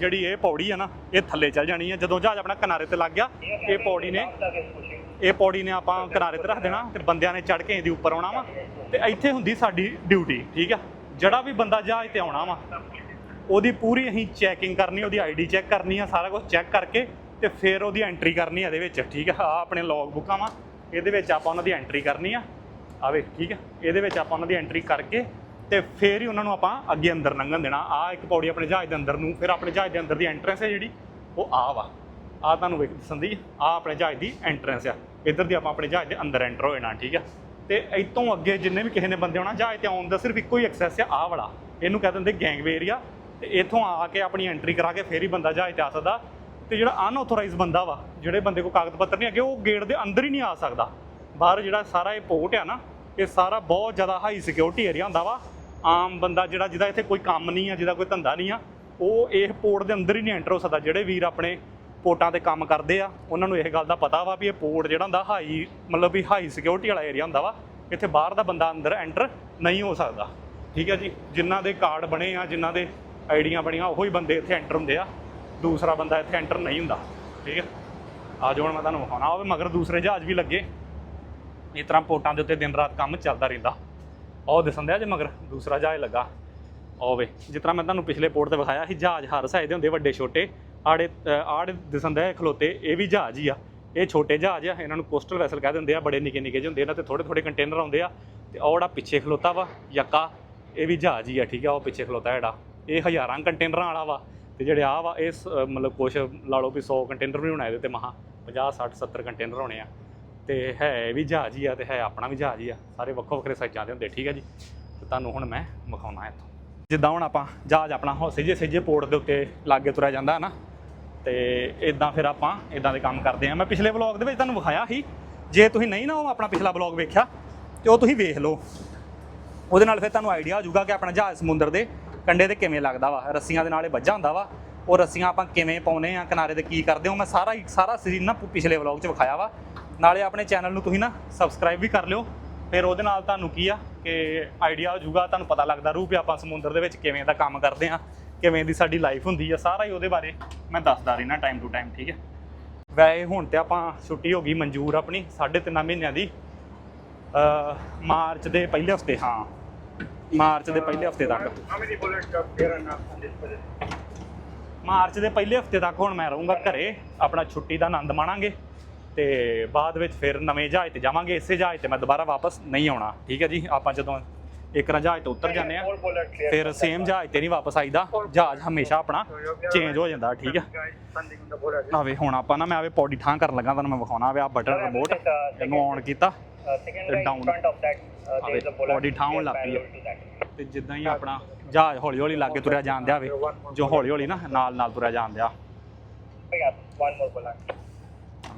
ਜਿਹੜੀ ਇਹ ਪੌੜੀ ਆ ਨਾ, ਇਹ ਥੱਲੇ ਚੱਲ ਜਾਣੀ ਆ। ਜਦੋਂ ਜਹਾਜ਼ ਆਪਣਾ ਕਿਨਾਰੇ ਤੇ ਲੱਗ ਗਿਆ, ਇਹ ਪੌੜੀ ਨੇ ਇਹ ਪੌੜੀ ਨੇ ਆਪਾਂ ਕਿਨਾਰੇ ਤੇ ਰੱਖ ਦੇਣਾ ਤੇ ਬੰਦਿਆਂ ਨੇ ਚੜ ਕੇ ਇਹਦੇ ਉੱਪਰ ਆਉਣਾ ਵਾ। ਤੇ ਇੱਥੇ ਹੁੰਦੀ ਸਾਡੀ ਡਿਊਟੀ, ਠੀਕ ਆ? ਜਿਹੜਾ ਵੀ ਬੰਦਾ ਜਹਾਜ਼ ਤੇ ਆਉਣਾ ਵਾ, ਉਹਦੀ ਪੂਰੀ ਅਸੀਂ ਚੈਕਿੰਗ ਕਰਨੀ, ਉਹਦੀ ਆਈਡੀ ਚੈੱਕ ਕਰਨੀ ਆ, ਸਾਰਾ ਕੁਝ ਚੈੱਕ ਕਰਕੇ ਤੇ ਫਿਰ ਉਹਦੀ ਐਂਟਰੀ ਕਰਨੀ ਆ ਇਹਦੇ ਵਿੱਚ, ਠੀਕ ਆ? ਆਹ ਆਪਣੇ ਲੌਗ ਬੁੱਕਾਂ ਵਾ, ਇਹਦੇ ਵਿੱਚ ਆਪਾਂ ਉਹਨਾਂ ਦੀ ਐਂਟਰੀ ਕਰਨੀ ਆ। ਆ ਠੀਕ ਆ? ਇਹਦੇ ਵਿੱਚ ਆਪਾਂ ਉਹਨਾਂ ਦੀ ਐਂਟਰੀ ਕਰਕੇ ਤੇ ਫਿਰ ਹੀ ਉਹਨਾਂ ਨੂੰ ਆਪਾਂ ਅੱਗੇ ਅੰਦਰ ਲੰਘਣ ਦੇਣਾ। ਆ ਇੱਕ ਪੌੜੀ ਆਪਣੇ ਜਹਾਜ਼ ਦੇ ਅੰਦਰ ਨੂੰ, ਫਿਰ ਆਪਣੇ ਜਹਾਜ਼ ਦੇ ਅੰਦਰ ਦੀ ਐਂਟਰੈਂਸ ਹੈ ਜਿਹੜੀ, ਉਹ ਆ ਵਾ। ਆ ਤੁਹਾਨੂੰ ਵੇਖ ਦਿਸੰਦੀ ਆ ਆਪਣੇ ਜਹਾਜ਼ ਦੀ ਐਂਟਰੈਂਸ ਆ। ਇੱਧਰ ਦੀ ਆਪਾਂ ਆਪਣੇ ਜਹਾਜ਼ ਦੇ ਅੰਦਰ ਐਂਟਰ ਹੋ ਜਾਣਾ ਠੀਕ ਆ? ਤੇ ਇਤੋਂ ਅੱਗੇ ਜਿੰਨੇ ਵੀ ਕਿਸੇ ਨੇ ਬੰਦੇ ਆਉਣਾ ਜਹਾਜ਼ ਤੇ ਆਉਣ ਦਾ ਸਿਰਫ ਇੱਕੋ ਹੀ ਐਕਸੈਸ ਆ, ਆਹ ਵਾਲਾ। ਇਹਨੂੰ ਕਹਿ ਦਿੰਦੇ ਗੈਂਗਵੇ ਏਰੀਆ ਤੇ ਇਥੋਂ ਆ ਕੇ ਆਪਣੀ ਐਂਟਰੀ ਕਰਾ ਕੇ ਫੇਰ ਹੀ ਬੰਦਾ ਜਹਾਜ਼ ਤੇ ਆ ਸਕਦਾ। ਤੇ ਜਿਹੜਾ ਅਨਆਥੋਰਾਈਜ਼ ਬੰਦਾ ਵਾ, ਜਿਹੜੇ ਬੰਦੇ ਕੋਲ ਕਾਗਜ਼ ਪੱਤਰ ਨਹੀਂ ਹੈਗੇ, ਉਹ ਗੇਟ ਦੇ ਅੰਦਰ ਹੀ ਨਹੀਂ ਆ ਸਕਦਾ। ਬਾਹਰ ਜਿਹੜਾ ਸਾਰਾ ਇਹ ਪੋਰਟ ਆ ਨਾ, ਇਹ ਸਾਰਾ ਬਹੁਤ ਜ਼ਿਆਦਾ ਹਾਈ ਸਿਕਿਉਰਿਟੀ ਏਰੀਆ ਹੁੰਦਾ ਵਾ। ਆਮ ਬੰਦਾ ਜਿਹੜਾ ਜਿਹਦਾ ਇੱਥੇ ਕੋਈ ਕੰਮ ਨਹੀਂ ਆ, ਜਿਹਦਾ ਕੋਈ ਧੰਦਾ ਨਹੀਂ ਆ, ਉਹ ਇਹ ਪੋਰਟ ਦੇ ਅੰਦਰ ਹੀ ਨਹੀਂ ਐਂਟਰ ਹੋ ਸਕਦਾ। ਜਿਹੜੇ ਵੀਰ ਆਪਣੇ ਪੋਰਟਾਂ ਤੇ ਕੰਮ ਕਰਦੇ ਆ, ਉਹਨਾਂ ਨੂੰ ਇਹ ਗੱਲ ਦਾ ਪਤਾ ਵਾ ਵੀ ਇਹ ਪੋਰਟ ਜਿਹੜਾ ਹੁੰਦਾ ਹਾਈ ਮਤਲਬ ਵੀ ਹਾਈ ਸਿਕਿਉਰਿਟੀ ਵਾਲਾ ਏਰੀਆ ਹੁੰਦਾ ਵਾ, ਇੱਥੇ ਬਾਹਰ ਦਾ ਬੰਦਾ ਅੰਦਰ ਐਂਟਰ ਨਹੀਂ ਹੋ ਸਕਦਾ। ਠੀਕ ਹੈ ਜੀ? ਜਿਨ੍ਹਾਂ ਦੇ ਕਾਰਡ ਬਣੇ ਆ ਜਿਨ੍ਹਾਂ ਦੇ ਆਈਡੀਆਂ ਬਣੀਆਂ, ਉਹੀ ਬੰਦੇ ਇੱਥੇ ਐਂਟਰ ਹੁੰਦੇ ਆ। ਦੂਸਰਾ ਬੰਦਾ ਇੱਥੇ ਐਂਟਰ ਨਹੀਂ ਹੁੰਦਾ। ਠੀਕ ਹੈ ਆ ਜਾਓ ਹੁਣ ਮੈਂ ਤੁਹਾਨੂੰ ਵਿਖਾਉਣਾ। ਉਹ ਮਗਰ ਦੂਸਰੇ ਜਹਾਜ਼ ਵੀ ਲੱਗੇ। ਇਸ ਤਰ੍ਹਾਂ ਪੋਰਟਾਂ ਦੇ ਉੱਤੇ ਦਿਨ ਰਾਤ ਕੰਮ ਚੱਲਦਾ ਰਹਿੰਦਾ। ਉਹ ਦਿਸਣ ਦਿਆ ਜੇ ਮਗਰ, ਦੂਸਰਾ ਜਹਾਜ਼ ਲੱਗਾ। ਉਹ ਵੇ, ਜਿਸ ਤਰ੍ਹਾਂ ਮੈਂ ਤੁਹਾਨੂੰ ਪਿਛਲੇ ਪੋਰਟ ਤੇ ਵਿਖਾਇਆ ਸੀ, ਜਹਾਜ਼ ਹਰ ਸਾਈਜ਼ ਦੇ ਹੁੰਦੇ, ਵੱਡੇ, ਛੋਟੇ। ਆੜੇ ਆੜ ਦਿਸਣ ਦਿਆ, ਖਲੋਤੇ, ਇਹ ਵੀ ਜਹਾਜ਼ ਹੀ ਆ। ਇਹ ਛੋਟੇ ਜਹਾਜ਼ ਆ, ਇਹਨਾਂ ਨੂੰ ਕੋਸਟਲ ਵੈਸਲ ਕਹਿ ਦਿੰਦੇ ਆ, ਬੜੇ ਨਿੱਕੇ ਨਿੱਕੇ ਜਿਹੇ ਹੁੰਦੇ, ਇਹਨਾਂ ਤੇ ਥੋੜੇ ਥੋੜੇ ਕੰਟੇਨਰ ਆਉਂਦੇ ਆ, ਤੇ ਉਹ ਜਿਹੜਾ ਪਿੱਛੇ ਖਲੋਤਾ ਵਾ, ਯੱਕਾ, ਇਹ ਵੀ ਜਹਾਜ਼ ਹੀ ਆ, ਠੀਕ ਆ, ਉਹ ਪਿੱਛੇ ਖਲੋਤਾ ਜਿਹੜਾ। ਇਹ ਹਜ਼ਾਰਾਂ ਕੰਟੇਨਰਾਂ ਵਾਲਾ ਵਾ, ਤੇ ਜਿਹੜੇ ਆ ਵਾ, ਇਹ ਸ- ਮਤਲਬ ਕੁਛ, ਲਾ ਲਓ ਵੀ 100 ਕੰਟੇਨਰ ਵੀ ਹੋਣਾ ਇਹਦੇ ਤੇ ਮਹਾ 50 60 70 ਕੰਟੇਨਰ ਹੋਣੇ ਆ। ਤੇ ਹੈ ਵੀ ਜਹਾਜ਼ ਹੀ ਆ ਤੇ ਹੈ ਆਪਣਾ ਵੀ ਜਹਾਜ਼ ਹੀ ਆ। ਸਾਰੇ ਵੱਖੋ ਵੱਖਰੇ ਸਾਈਜ਼ਾਂ ਦੇ ਹੁੰਦੇ, ਠੀਕ ਹੈ ਜੀ? ਤੇ ਤੁਹਾਨੂੰ ਹੁਣ ਮੈਂ ਵਿਖਾਉਣਾ ਇੱਥੋਂ। ਜਿੱਦਾਂ ਹੁਣ ਆਪਾਂ ਜਹਾਜ਼ ਆਪਣਾ ਹੋ, ਸੇਜੇ ਸੇਜੇ ਪੋਰਟ ਦੇ ਉੱਤੇ ਲਾਗੇ ਤੁਰਿਆ ਜਾਂਦਾ ਹੈ ਨਾ, ਤੇ ਇਦਾਂ ਫਿਰ ਆਪਾਂ ਇਦਾਂ ਦੇ ਕੰਮ ਕਰਦੇ ਆ ਮੈਂ ਪਿਛਲੇ ਵਲੌਗ ਦੇ ਵਿੱਚ ਤੁਹਾਨੂੰ ਵਿਖਾਇਆ ਸੀ, ਜੇ ਤੁਸੀਂ ਨਹੀਂ ਨਾ ਉਹ ਆਪਣਾ ਪਿਛਲਾ ਵਲੌਗ ਵੇਖਿਆ, ਤੇ ਉਹ ਤੁਸੀਂ ਵੇਖ ਲਓ। ਉਹਦੇ ਨਾਲ ਫਿਰ ਤੁਹਾਨੂੰ ਆਈਡੀਆ ਹੋ ਜਾਊਗਾ ਕਿ ਆਪਣਾ ਜਹਾਜ਼ ਸਮੁੰਦਰ ਦੇ ਕੰਢੇ ਤੇ ਕਿਵੇਂ ਲੱਗਦਾ ਵਾ, ਰੱਸੀਆਂ ਦੇ ਨਾਲ ਇਹ ਵੱਜਾ ਹੁੰਦਾ ਵਾ। ਉਹ ਰੱਸੀਆਂ ਆਪਾਂ ਕਿਵੇਂ ਪਾਉਨੇ ਆ ਕਿਨਾਰੇ ਤੇ ਕੀ ਕਰਦੇ ਹੋ ਮੈਂ ਸਾਰਾ ਹੀ ਸਾਰਾ ਸੀਨ ਨਾ ਪਿਛਲੇ ਵਲੌਗ 'ਚ ਵਿਖਾਇਆ ਵਾ। ਨਾਲੇ ਆਪਣੇ ਚੈਨਲ ਨੂੰ ਤੁਸੀਂ ਨਾ ਸਬਸਕ੍ਰਾਈਬ ਵੀ ਕਰ ਲਿਓ। ਫਿਰ ਉਹਦੇ ਨਾਲ ਤੁਹਾਨੂੰ ਕੀ ਆ ਕਿ ਆਈਡੀਆ ਹੋ ਜਾਊਗਾ, ਤੁਹਾਨੂੰ ਪਤਾ ਲੱਗਦਾ ਰੂ ਵੀ ਆਪਾਂ ਸਮੁੰਦਰ ਦੇ ਵਿੱਚ ਕਿਵੇਂ ਦਾ ਕੰਮ ਕਰਦੇ ਆ, ਕਿਵੇਂ ਦੀ ਸਾਡੀ ਲਾਈਫ ਹੁੰਦੀ ਆ, ਸਾਰਾ ਹੀ ਉਹਦੇ ਬਾਰੇ ਮੈਂ ਦੱਸਦਾ ਰਹਿਣਾ ਟਾਈਮ ਟੂ ਟਾਈਮ ਠੀਕ ਹੈ ਵੈਸੇ ਹੁਣ ਤੇ ਆਪਾਂ ਛੁੱਟੀ ਹੋ ਗਈ ਮਨਜ਼ੂਰ ਆਪਣੀ 3.5 ਮਹੀਨਿਆਂ ਦੀ। ਅ ਮਾਰਚ ਦੇ ਪਹਿਲੇ ਹਫ਼ਤੇ, ਹਾਂ। ਮਾਰਚ ਦੇ ਪਹਿਲੇ ਹਫ਼ਤੇ ਤੱਕ। ਮਾਰਚ ਦੇ ਪਹਿਲੇ ਹਫ਼ਤੇ ਤੱਕ ਹੁਣ ਮੈਂ ਰਹੂੰਗਾ ਘਰੇ, ਆਪਣਾ ਛੁੱਟੀ ਦਾ ਆਨੰਦ ਮਾਣਾਂਗੇ। ਤੇ ਬਾਅਦ ਵਿੱਚ ਫਿਰ ਨਵੇਂ ਜਹਾਜ਼ ਤੇ ਜਾਵਾਂਗੇ ਇਸੇ ਜਹਾਜ਼ ਤੇ ਮੈਂ ਦੁਬਾਰਾ ਵਾਪਸ ਨਹੀਂ ਆਉਣਾ ਠੀਕ ਹੈ ਜੀ ਆਪਾਂ ਜਦੋਂ ਇੱਕ ਨਾ ਜਹਾਜ਼ ਤੋਂ ਉਤਰ ਜਾਂਦੇ ਆ. ਫਿਰ ਸੇਮ ਜਹਾਜ਼ ਤੇ ਨਹੀਂ ਵਾਪਸ ਆਈਦਾ ਜਹਾਜ਼ ਹਮੇਸ਼ਾ ਆਪਣਾ ਚੇਂਜ ਹੋ ਜਾਂਦਾ ਠੀਕ bullet. ਆਵੇ ਹੁਣ ਆਪਾਂ ਨਾ ਮੈਂ ਆਵੇ ਪੌੜੀ ਠਾਂ ਕਰਨ ਲੱਗਾ ਤੁਹਾਨੂੰ ਮੈਂ ਵਿਖਾਉਣਾ ਆਵੇ ਆ ਬਟਨ ਰਿਮੋਟ ਇਹਨੂੰ ਔਨ ਕੀਤਾ ਤੇ guy in down. front of that, uh, there is a bullet body ਠਾਂ ਹੋਣ clear ਲੱਗ ਪਈ. ਤੇ ਜਿੱਦਾਂ ਹੀ ਆਪਣਾ ਜਹਾਜ਼ ਹੌਲੀ ਹੌਲੀ ਲਾਗੇ ਤੁਰਿਆ ਜਾਣ ਦਿਆ ਵੇ ਜੋ ਹੌਲੀ ਹੌਲੀ ਨਾ ਨਾਲ ਨਾਲ ਤੁਰਿਆ ਜਾਣ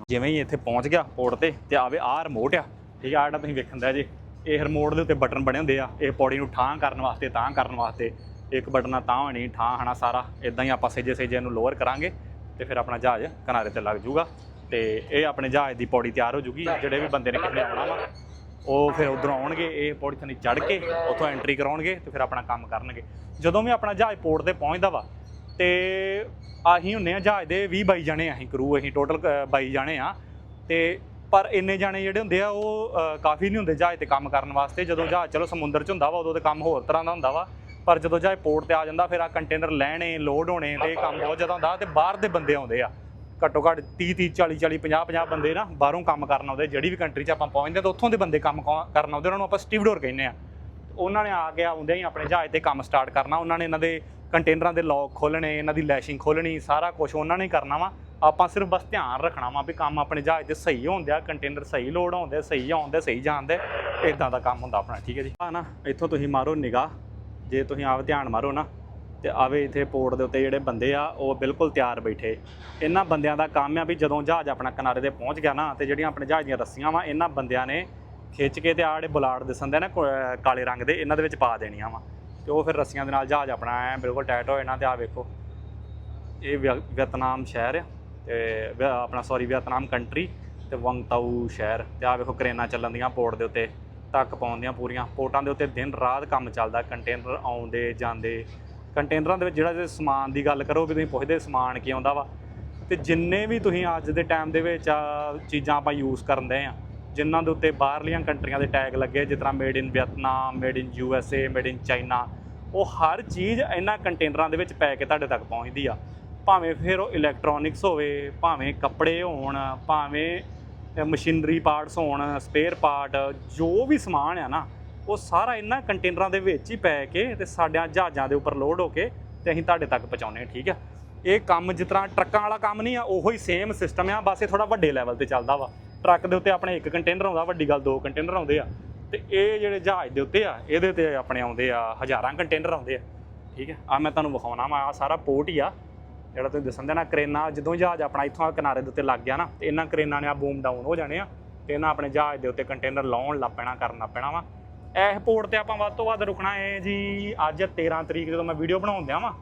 ਜਿਵੇਂ ਹੀ ਇੱਥੇ ਪਹੁੰਚ ਗਿਆ ਪੋਰਟ ਤੇ ਤੇ ਆਵੇ ਆਹ ਰਿਮੋਟ ਆ, ਠੀਕ ਆ, ਆਹ ਤੁਸੀਂ ਵੇਖਣ ਦਾ ਜੇ, ਇਹ ਰਿਮੋਟ ਦੇ ਉੱਤੇ ਬਟਨ ਬਣੇ ਹੁੰਦੇ ਆ, ਇਹ ਪੌੜੀ ਨੂੰ ਠਾਂ ਕਰਨ ਵਾਸਤੇ, ਤਾਂ ਕਰਨ ਵਾਸਤੇ, ਇੱਕ ਬਟਨ ਨਾਲ ਤਾਂ ਹੋਣੀ ਠਾਂ ਹਨਾ, ਸਾਰਾ ਇਦਾਂ ਹੀ ਆਪਾਂ ਸੇਜੇ ਸੇਜੇ ਨੂੰ ਲੋਅਰ ਕਰਾਂਗੇ ਤੇ ਫਿਰ ਆਪਣਾ ਜਹਾਜ਼ ਕਿਨਾਰੇ ਤੇ ਲੱਗ ਜਾਊਗਾ ਤੇ ਇਹ ਆਪਣੇ ਜਹਾਜ਼ ਦੀ ਪੌੜੀ ਤਿਆਰ ਹੋ ਜੂਗੀ, ਜਿਹੜੇ ਵੀ ਬੰਦੇ ਨੇ ਕਿਸੇ ਆਉਣਾ ਵਾ, ਉਹ ਫਿਰ ਉਧਰੋਂ ਆਉਣਗੇ, ਇਹ ਪੌੜੀ ਥੱਲੇ ਚੜ੍ਹ ਕੇ ਉੱਥੋਂ ਐਂਟਰੀ ਕਰਾਉਣਗੇ ਤੇ ਫਿਰ ਆਪਣਾ ਕੰਮ ਕਰਨਗੇ। ਜਦੋਂ ਵੀ ਆਪਣਾ ਜਹਾਜ਼ ਪੋਰਟ ਤੇ ਪਹੁੰਚਦਾ ਵਾ ਤੇ ਆਹੀਂ ਹੁੰਨੇ ਆ, ਜਹਾਜ਼ ਦੇ 20 22 ਜਣੇ ਅਸੀਂ ਕਰੂ ਅਸੀਂ ਟੋਟਲ 22 ਜਣੇ ਆ। ਤੇ ਪਰ ਇੰਨੇ ਜਾਣੇ ਜਿਹੜੇ ਹੁੰਦੇ ਆ, ਉਹ ਕਾਫੀ ਨਹੀਂ ਹੁੰਦੇ ਜਹਾਜ਼ ਤੇ ਕੰਮ ਕਰਨ ਵਾਸਤੇ। ਜਦੋਂ ਜਹਾਜ਼, ਚਲੋ ਸਮੁੰਦਰ 'ਚ ਹੁੰਦਾ ਵਾ, ਉਦੋਂ ਤੇ ਕੰਮ ਹੋਰ ਤਰ੍ਹਾਂ ਦਾ ਹੁੰਦਾ ਵਾ। ਪਰ ਜਦੋਂ ਜਹਾਜ਼ ਪੋਰਟ ਤੇ ਆ ਜਾਂਦਾ, ਫਿਰ ਆ ਕੰਟੇਨਰ ਲੈਣੇ ਲੋਡ ਹੋਣੇ ਤੇ ਕੰਮ ਬਹੁਤ ਜ਼ਿਆਦਾ ਹੁੰਦਾ ਤੇ ਬਾਹਰ ਦੇ ਬੰਦੇ ਆਉਂਦੇ ਆ। ਘੱਟੋ ਘੱਟ 30 30 40 40 50 50 ਬੰਦੇ ਨਾ ਬਾਹਰੋਂ ਕੰਮ ਕਰਨ ਆਉਂਦੇ। ਜਿਹੜੀ ਵੀ ਕੰਟਰੀ 'ਚ ਆਪਾਂ ਪਹੁੰਚਦੇ ਤਾਂ ਉੱਥੋਂ ਦੇ ਬੰਦੇ ਕੰਮ ਕੌ- ਕਰਨ ਆਉਂਦੇ ਉਹਨਾਂ ਨੂੰ ਆਪਾਂ ਸਟੀਵਡੋਰ ਕਹਿੰਦੇ ਆ। ਉਹਨਾਂ ਨੇ ਆ ਕੇ ਆਉਂਦੇ ਹੀ ਆਪਣੇ ਜਹਾਜ਼ ਤੇ ਕੰਮ ਸਟਾਰਟ ਕਰਨਾ। ਉਹਨਾਂ ਨੇ ਇਹਨਾਂ ਦੇ ਕੰਟੇਨਰਾਂ ਦੇ ਲੌਕ ਖੋਲਣੇ ਇਹਨਾਂ ਦੀ ਲੈਸ਼ਿੰਗ ਖੋਲਣੀ ਸਾਰਾ ਕੁਝ ਉਹਨਾਂ ਨੇ ਕਰਨਾ ਵਾ। ਆਪਾਂ ਸਿਰਫ ਬਸ ਧਿਆਨ ਰੱਖਣਾ ਵਾ ਵੀ ਕੰਮ ਆਪਣੇ ਜਹਾਜ਼ ਦੇ ਸਹੀ ਹੁੰਦਿਆ ਕੰਟੇਨਰ ਸਹੀ ਲੋਡ ਹੁੰਦੇ ਸਹੀ ਆਉਂਦੇ ਸਹੀ ਜਾਂਦੇ ਇਦਾਂ ਦਾ ਕੰਮ ਹੁੰਦਾ ਆਪਣਾ, ਠੀਕ ਹੈ ਜੀ? ਆ ਨਾ, ਇੱਥੋਂ ਤੁਸੀਂ ਮਾਰੋ ਨਿਗਾਹ, ਜੇ ਤੁਸੀਂ ਆਪ ਧਿਆਨ ਮਾਰੋ ਨਾ, ਤੇ ਆਵੇ ਇੱਥੇ ਪੋਰਟ ਦੇ ਉੱਤੇ ਜਿਹੜੇ ਬੰਦੇ ਆ, ਉਹ ਬਿਲਕੁਲ ਤਿਆਰ ਬੈਠੇ। ਇਹਨਾਂ ਬੰਦਿਆਂ ਦਾ ਕੰਮ ਆ ਵੀ ਜਦੋਂ ਜਹਾਜ਼ ਆਪਣਾ ਕਿਨਾਰੇ ਤੇ ਪਹੁੰਚ ਗਿਆ ਨਾ, ਤੇ ਜਿਹੜੀਆਂ ਆਪਣੇ ਜਹਾਜ਼ ਦੀਆਂ ਰੱਸੀਆਂ ਵਾ, ਇਹਨਾਂ ਬੰਦਿਆਂ ਨੇ ਖਿੱਚ ਕੇ ਤੇ ਆਹ ਜਿਹੜੇ ਬੁਲਾੜ ਦਿਸਣ ਦੇ ਨਾ, ਕੋ- ਕਾਲੇ ਰੰਗ ਦੇ, ਇਹਨਾਂ ਦੇ ਵਿੱਚ ਪਾ ਦੇਣੀਆਂ ਵਾ। ਤੇ ਉਹ ਫਿਰ ਰੱਸੀਆਂ ਦੇ ਨਾਲ ਜਹਾਜ਼ ਆਪਣਾ ਐ ਬਿਲਕੁਲ ਟਾਈਟ ਹੋ ਜਾਣਾ ਤੇ ਆ ਵੇਖੋ। ਇਹ ਵਿਆ- ਵੀਅਤਨਾਮ ਸ਼ਹਿਰ ਆ ਤੇ ਆਪਣਾ ਸੌਰੀ ਵਿਅਤਨਾਮ ਕੰਟਰੀ ਤੇ ਵੰਗਤਾਊ ਸ਼ਹਿਰ। ਤੇ ਆ ਵੇਖੋ ਕਰੇਨਾਂ ਚੱਲਣ ਦੀਆਂ ਪੋਰਟ ਦੇ ਉੱਤੇ ਟੱਕ ਪਾਉਂਦੀਆਂ ਪੂਰੀਆਂ। ਪੋਰਟਾਂ ਦੇ ਉੱਤੇ ਦਿਨ ਰਾਤ ਕੰਮ ਚੱਲਦਾ ਕੰਟੇਨਰ ਆਉਂਦੇ, ਜਾਂਦੇ। ਕੰਟੇਨਰਾਂ ਦੇ ਵਿੱਚ ਜਿਹੜਾ ਜੇ ਸਮਾਨ ਦੀ ਗੱਲ ਕਰੋ ਵੀ ਤੁਸੀਂ ਪੁੱਛਦੇ ਸਮਾਨ ਕੀ ਆਉਂਦਾ ਵਾ। ਤੇ ਜਿੰਨੇ ਵੀ ਤੁਸੀਂ ਅੱਜ ਦੇ ਟਾਈਮ ਦੇ ਵਿੱਚ ਚੀਜ਼ਾਂ ਆਪਾਂ ਯੂਜ਼ ਕਰਨ ਦੇ ਆ ਜਿਨ੍ਹਾਂ ਦੇ ਉੱਤੇ ਬਾਹਰਲੀਆਂ ਕੰਟਰੀਆਂ ਦੇ ਟੈਗ ਲੱਗੇ, ਜਿਸ ਤਰ੍ਹਾਂ made in Vietnam made in U S A made in China ਉਹ ਹਰ ਚੀਜ਼ ਇਹਨਾਂ ਕੰਟੇਨਰਾਂ ਦੇ ਵਿੱਚ ਪੈ ਕੇ ਤੁਹਾਡੇ ਤੱਕ ਪਹੁੰਚਦੀ ਆ। ਭਾਵੇਂ ਫਿਰ ਉਹ ਇਲੈਕਟ੍ਰੋਨਿਕਸ ਹੋਵੇ, ਭਾਵੇਂ ਕੱਪੜੇ ਹੋਣ, ਭਾਵੇਂ ਮਸ਼ੀਨਰੀ ਪਾਰਟਸ ਹੋਣ ਸਪੇਅਰ ਪਾਰਟ ਜੋ ਵੀ ਸਮਾਨ ਆ ਨਾ, ਉਹ ਸਾਰਾ ਇਹਨਾਂ ਕੰਟੇਨਰਾਂ ਦੇ ਵਿੱਚ ਹੀ ਪੈ ਕੇ ਤੇ ਸਾਡਿਆਂ ਜਹਾਜ਼ਾਂ ਦੇ ਉੱਪਰ ਲੋਡ ਹੋ ਕੇ ਤੇ ਅਸੀਂ ਤੁਹਾਡੇ ਤੱਕ ਪਹੁੰਚਾਉਂਦੇ ਹਾਂ, ਠੀਕ ਆ? ਇਹ ਕੰਮ ਜਿਸ ਤਰ੍ਹਾਂ ਟਰੱਕਾਂ ਵਾਲਾ ਕੰਮ ਨਹੀਂ ਆ, ਉਹੋ ਹੀ ਸੇਮ ਸਿਸਟਮ ਆ, ਬਸ ਇਹ ਥੋੜਾ ਵੱਡੇ ਲੈਵਲ ਤੇ ਚੱਲਦਾ ਵਾ। ਟਰੱਕ ਦੇ ਉੱਤੇ ਆਪਣੇ ਇੱਕ ਕੰਟੇਨਰ ਆਉਂਦਾ, ਵੱਡੀ ਗੱਲ ਦੋ ਕੰਟੇਨਰ ਆਉਂਦੇ ਆ। ਤੇ ਇਹ ਜਿਹੜੇ ਜਹਾਜ਼ ਦੇ ਉੱਤੇ ਆ, ਇਹਦੇ ਤੇ ਆਪਣੇ ਆਉਂਦੇ ਆ, ਹਜ਼ਾਰਾਂ ਕੰਟੇਨਰ ਆਉਂਦੇ ਆ। ਠੀਕ ਹੈ? ਆ ਮੈਂ ਤੁਹਾਨੂੰ ਵਿਖਾਉਣਾ ਵਾ ਆ ਸਾਰਾ ਪੋਰਟ ਹੀ ਆ। ਜਿਹੜਾ ਤੁਸੀਂ ਦੱਸਣ ਦੇਣਾ ਕਰੇਨਾ, ਜਦੋਂ ਜਹਾਜ਼ ਆਪਣਾ ਇੱਥੋਂ ਕਿਨਾਰੇ ਦੇ ਉੱਤੇ ਲੱਗ ਗਿਆ ਨਾ, ਤੇ ਇਹਨਾਂ ਕਰੇਨਾ ਨੇ ਆ ਬੂਮ ਡਾਊਨ ਹੋ ਜਾਣੇ ਆ। ਤੇ ਇਹਨਾਂ ਆਪਣੇ ਜਹਾਜ਼ ਦੇ ਉੱਤੇ ਕੰਟੇਨਰ ਲਾਉਣ ਲੱਗ ਪੈਣਾ, ਕਰਨ ਲੱਗ ਪੈਣਾ ਵਾ। ਇਹ ਪੋਰਟ ਤੇ ਆਪਾਂ ਵੱਧ ਤੋਂ ਵੱਧ ਰੁਕਣਾ ਹੈ ਜੀ, ਅੱਜ 13 ਤਰੀਕ ਜਦੋਂ ਮੈਂ ਵੀਡੀਓ ਬਣਾਉਣ ਦਿਆਂ ਵਾ